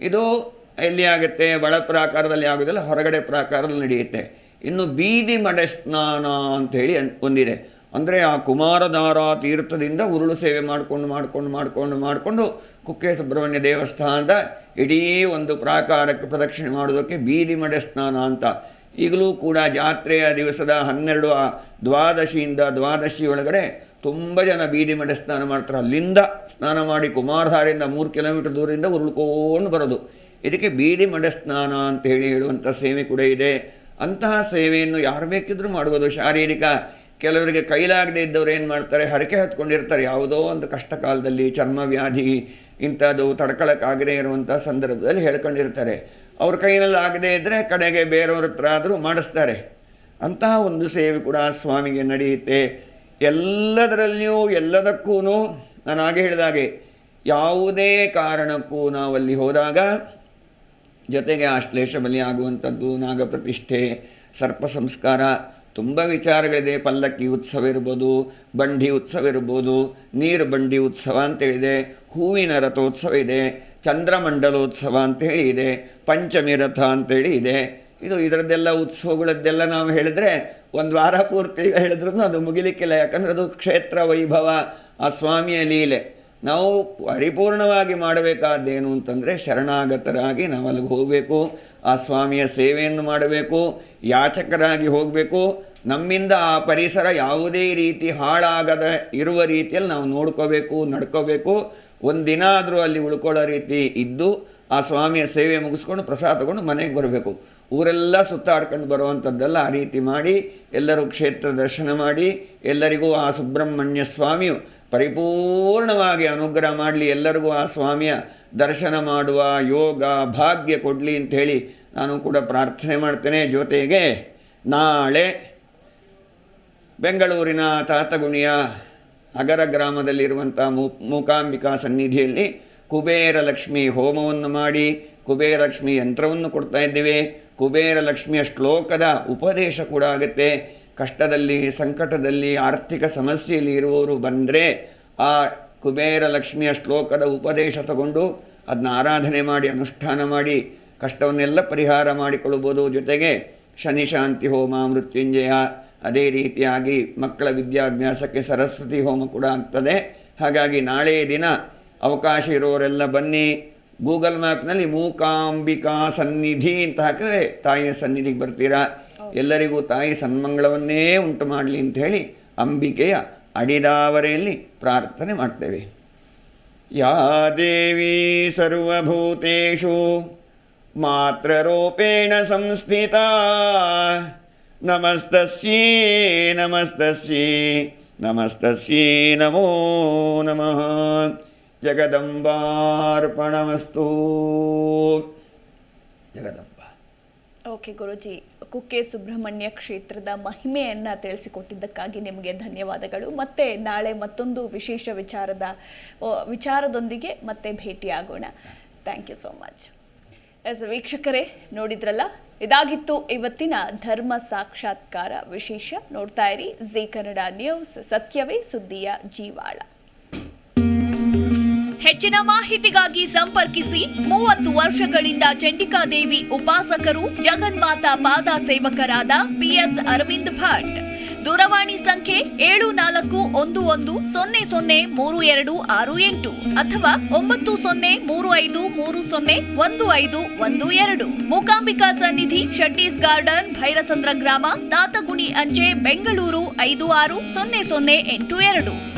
ಇದು ಎಲ್ಲಿ ಆಗುತ್ತೆ? ಒಳ ಪ್ರಾಕಾರದಲ್ಲಿ ಆಗೋದಿಲ್ಲ, ಹೊರಗಡೆ ಪ್ರಾಕಾರದಲ್ಲಿ ನಡೆಯುತ್ತೆ. ಇನ್ನು ಬೀದಿ ಮಡೆ ಸ್ನಾನ ಅಂಥೇಳಿ ಒಂದಿದೆ. ಅಂದರೆ ಆ ಕುಮಾರಧಾರ ತೀರ್ಥದಿಂದ ಉರುಳು ಸೇವೆ ಮಾಡಿಕೊಂಡು ಮಾಡಿಕೊಂಡು ಮಾಡಿಕೊಂಡು ಮಾಡಿಕೊಂಡು ಕುಕ್ಕೆ ಸುಬ್ರಹ್ಮಣ್ಯ ದೇವಸ್ಥಾನದ ಇಡೀ ಒಂದು ಪ್ರಾಕಾರಕ್ಕೆ ಪ್ರದಕ್ಷಿಣೆ ಮಾಡೋದಕ್ಕೆ ಬೀದಿ ಮಡೆ ಸ್ನಾನ ಅಂತ. ಈಗಲೂ ಕೂಡ ಜಾತ್ರೆಯ ದಿವಸದ ಹನ್ನೆರಡು, ಆ ದ್ವಾದಶಿಯಿಂದ ದ್ವಾದಶಿ ಒಳಗಡೆ ತುಂಬ ಜನ ಬೀದಿ ಮಡೆ ಸ್ನಾನ ಮಾಡ್ತಾರೆ. ಅಲ್ಲಿಂದ ಸ್ನಾನ ಮಾಡಿ ಕುಮಾರಧಾರೆಯಿಂದ ಮೂರು ಕಿಲೋಮೀಟರ್ ದೂರದಿಂದ ಉರುಳ್ಕೊಂಡು ಬರೋದು. ಇದಕ್ಕೆ ಬೀದಿ ಮಡೆ ಸ್ನಾನ ಅಂತ ಹೇಳಿ ಹೇಳುವಂಥ ಸೇವೆ ಕೂಡ ಇದೆ. ಅಂತಹ ಸೇವೆಯನ್ನು ಯಾರು ಬೇಕಿದ್ರೂ ಮಾಡ್ಬೋದು ಶಾರೀರಿಕ. ಕೆಲವರಿಗೆ ಕೈಲಾಗದೇ ಇದ್ದವ್ರು ಏನು ಮಾಡ್ತಾರೆ? ಹರಕೆ ಹತ್ಕೊಂಡಿರ್ತಾರೆ. ಯಾವುದೋ ಒಂದು ಕಷ್ಟ ಕಾಲದಲ್ಲಿ, ಚರ್ಮ ವ್ಯಾಧಿ, ಇಂಥದ್ದು ತಡ್ಕೊಳಕ್ಕಾಗದೇ ಇರುವಂಥ ಸಂದರ್ಭದಲ್ಲಿ ಹೇಳ್ಕೊಂಡಿರ್ತಾರೆ. ಅವ್ರ ಕೈಯಲ್ಲಿ ಆಗದೇ ಇದ್ದರೆ ಕಡೆಗೆ ಬೇರೆಯವ್ರ ಹತ್ರ ಆದರೂ ಮಾಡಿಸ್ತಾರೆ. ಅಂತಹ ಒಂದು ಸೇವೆ ಕೂಡ ಸ್ವಾಮಿಗೆ ನಡೆಯುತ್ತೆ. ಎಲ್ಲದರಲ್ಲಿಯೂ ಎಲ್ಲದಕ್ಕೂ ನಾನು ಹಾಗೆ ಹೇಳಿದಾಗೆ ಯಾವುದೇ ಕಾರಣಕ್ಕೂ ನಾವಲ್ಲಿ ಹೋದಾಗ ಜೊತೆಗೆ ಆಶ್ಲೇಷ ಬಲಿ ಆಗುವಂಥದ್ದು ನಾಗಪ್ರತಿಷ್ಠೆ, ಸರ್ಪ ಸಂಸ್ಕಾರ, ತುಂಬ ವಿಚಾರಗಳಿದೆ. ಪಲ್ಲಕ್ಕಿ ಉತ್ಸವ ಇರ್ಬೋದು, ಬಂಡಿ ಉತ್ಸವ ಇರ್ಬೋದು, ನೀರು ಬಂಡಿ ಉತ್ಸವ ಅಂತೇಳಿದೆ ಹೂವಿನ ರಥೋತ್ಸವ ಇದೆ, ಚಂದ್ರಮಂಡಲೋತ್ಸವ ಅಂತೇಳಿ ಇದೆ, ಪಂಚಮಿ ರಥ ಅಂತೇಳಿ ಇದೆ. ಇದು ಇದರದ್ದೆಲ್ಲ ಉತ್ಸವಗಳದ್ದೆಲ್ಲ ನಾವು ಹೇಳಿದ್ರೆ ಒಂದು ವಾರ ಪೂರ್ತಿ ಹೇಳಿದ್ರೂ ಅದು ಮುಗಿಲಿಕ್ಕಿಲ್ಲ. ಯಾಕಂದರೆ ಅದು ಕ್ಷೇತ್ರ ವೈಭವ, ಆ ಸ್ವಾಮಿಯ ಲೀಲೆ. ನಾವು ಪರಿಪೂರ್ಣವಾಗಿ ಮಾಡಬೇಕಾದ್ದೇನು ಅಂತಂದರೆ ಶರಣಾಗತರಾಗಿ ನಾವು ಅಲ್ಲಿಗೆ ಹೋಗಬೇಕು, ಆ ಸ್ವಾಮಿಯ ಸೇವೆಯನ್ನು ಮಾಡಬೇಕು, ಯಾಚಕರಾಗಿ ಹೋಗಬೇಕು. ನಮ್ಮಿಂದ ಆ ಪರಿಸರ ಯಾವುದೇ ರೀತಿ ಹಾಳಾಗದ ಇರುವ ರೀತಿಯಲ್ಲಿ ನಾವು ನೋಡ್ಕೋಬೇಕು, ನಡ್ಕೋಬೇಕು. ಒಂದು ದಿನ ಆದರೂ ಅಲ್ಲಿ ಉಳ್ಕೊಳ್ಳೋ ರೀತಿ ಇದ್ದು ಆ ಸ್ವಾಮಿಯ ಸೇವೆ ಮುಗಿಸ್ಕೊಂಡು ಪ್ರಸಾದ ತಗೊಂಡು ಮನೆಗೆ ಬರಬೇಕು. ಊರೆಲ್ಲ ಸುತ್ತಾಡ್ಕೊಂಡು ಬರುವಂಥದ್ದೆಲ್ಲ ಆ ರೀತಿ ಮಾಡಿ, ಎಲ್ಲರೂ ಕ್ಷೇತ್ರ ದರ್ಶನ ಮಾಡಿ, ಎಲ್ಲರಿಗೂ ಆ ಸುಬ್ರಹ್ಮಣ್ಯ ಸ್ವಾಮಿಯು ಪರಿಪೂರ್ಣವಾಗಿ ಅನುಗ್ರಹ ಮಾಡಲಿ, ಎಲ್ಲರಿಗೂ ಆ ಸ್ವಾಮಿಯ ದರ್ಶನ ಮಾಡುವ ಯೋಗ ಭಾಗ್ಯ ಕೊಡಲಿ ಹೇಳಿ ನಾನು ಕೂಡ ಪ್ರಾರ್ಥನೆ ಮಾಡ್ತೇನೆ. ಜೊತೆಗೆ ನಾಳೆ ಬೆಂಗಳೂರಿನ ತಾತಗುಣಿಯ ಅಗರ ಗ್ರಾಮದಲ್ಲಿರುವಂಥ ಮೂ, ಮೂಕಾಂಬಿಕಾ ಸನ್ನಿಧಿಯಲ್ಲಿ ಕುಬೇರ ಲಕ್ಷ್ಮಿ ಹೋಮವನ್ನು ಮಾಡಿ, ಕುಬೇರ ಲಕ್ಷ್ಮಿ ಯಂತ್ರವನ್ನು ಕೊಡ್ತಾ ಇದ್ದೇವೆ. ಕುಬೇರ ಲಕ್ಷ್ಮಿಯ ಶ್ಲೋಕದ ಉಪದೇಶ ಕೂಡ ಆಗುತ್ತೆ. ಕಷ್ಟದಲ್ಲಿ, ಸಂಕಟದಲ್ಲಿ, ಆರ್ಥಿಕ ಸಮಸ್ಯೆಯಲ್ಲಿ ಇರುವವರು ಬಂದರೆ ಆ ಕುಬೇರ ಲಕ್ಷ್ಮಿಯ ಶ್ಲೋಕದ ಉಪದೇಶ ತಗೊಂಡು ಅದನ್ನ ಆರಾಧನೆ ಮಾಡಿ, ಅನುಷ್ಠಾನ ಮಾಡಿ, ಕಷ್ಟವನ್ನೆಲ್ಲ ಪರಿಹಾರ ಮಾಡಿಕೊಳ್ಳಬಹುದು ಜೊತೆಗೆ ಶನಿ ಶಾಂತಿ ಹೋಮ, ಮೃತ್ಯುಂಜಯ ಅದೇ ರೀತಿಯಾಗಿ ಮಕ್ಕಳ ವಿದ್ಯಾಭ್ಯಾಸಕ್ಕೆ ಸರಸ್ವತಿ ಹೋಮ ಕೂಡ ಆಗ್ತದೆ. ಹಾಗಾಗಿ ನಾಳೆಯ ದಿನ ಅವಕಾಶ ಇರೋರೆಲ್ಲ ಬನ್ನಿ. ಗೂಗಲ್ ಮ್ಯಾಪ್ನಲ್ಲಿ ಮೂಕಾಂಬಿಕಾ ಸನ್ನಿಧಿ ಅಂತ ಹಾಕಿದರೆ ತಾಯಿಯ ಸನ್ನಿಧಿಗೆ ಬರ್ತೀರಾ? ಎಲ್ಲರಿಗೂ ತಾಯಿ ಸನ್ಮಂಗಳವನ್ನೇ ಉಂಟು ಮಾಡಲಿ ಅಂತ ಹೇಳಿ ಅಂಬಿಕೆಯ ಅಡಿದಾವರೆಯಲ್ಲಿ ಪ್ರಾರ್ಥನೆ ಮಾಡ್ತೇವೆ. ಯಾ ದೇವಿ ಸರ್ವಭೂತೇಷು ಮಾತ್ರರೂಪೇಣ ಸಂಸ್ಥಿತ ನಮಸ್ತಸ್ಯೈ ನಮಸ್ತಸ್ಯೈ ನಮಸ್ತಸ್ಯೈ ನಮೋ ನಮಃ. ಜಗದಂಬಾರ್ಪಣಮಸ್ತು. ಜಗದಂಬ. ಓಕೆ ಗುರುಜಿ, ಕುಕ್ಕೆ ಸುಬ್ರಹ್ಮಣ್ಯ ಕ್ಷೇತ್ರದ ಮಹಿಮೆಯನ್ನ ತಿಳಿಸಿಕೊಟ್ಟಿದ್ದಕ್ಕಾಗಿ ನಿಮಗೆ ಧನ್ಯವಾದಗಳು. ಮತ್ತೆ ನಾಳೆ ಮತ್ತೊಂದು ವಿಶೇಷ ವಿಚಾರದ ವಿಚಾರದೊಂದಿಗೆ ಮತ್ತೆ ಭೇಟಿಯಾಗೋಣ. Thank you so much yes ವೀಕ್ಷಕರೇ, ನೋಡಿದ್ರಲ್ಲ, ಇದಾಗಿತ್ತು ಇವತ್ತಿನ ಧರ್ಮ ಸಾಕ್ಷಾತ್ಕಾರ ವಿಶೇಷ. ನೋಡ್ತಾ ಇರಿ, ಜೀ ಕನ್ನಡ ನ್ಯೂಸ್, ಸತ್ಯವೇ ಸುದ್ದಿಯ ಜೀವಾಳ. ಹೆಚ್ಚಿನ ಮಾಹಿತಿಗಾಗಿ ಸಂಪರ್ಕಿಸಿ ಮೂವತ್ತು ವರ್ಷಗಳಿಂದ ಚಂಡಿಕಾದೇವಿ ಉಪಾಸಕರು ಜಗನ್ಮಾತಾ ಪಾದ ಸೇವಕರಾದ ಪಿಎಸ್ ಅರವಿಂದ್ ಭಟ್. ದೂರವಾಣಿ ಸಂಖ್ಯೆ ಏಳು ನಾಲ್ಕು ಒಂದು ಒಂದು ಸೊನ್ನೆ ಸೊನ್ನೆ ಮೂರು ಎರಡು ಆರು ಎಂಟು ಅಥವಾ ಒಂಬತ್ತು ಸೊನ್ನೆ ಮೂರು ಐದು ಮೂರು ಸೊನ್ನೆ ಒಂದು ಐದು ಒಂದು ಎರಡು. ಮೂಕಾಂಬಿಕಾ ಸನ್ನಿಧಿ ಶಟ್ಟೀಸ್ ಗಾರ್ಡನ್ ಭೈರಸಂದ್ರ ಗ್ರಾಮ ತಾತಗುಣಿ ಅಂಚೆ, ಬೆಂಗಳೂರು ಐದು ಆರು ಸೊನ್ನೆ ಸೊನ್ನೆ ಎಂಟು ಎರಡು.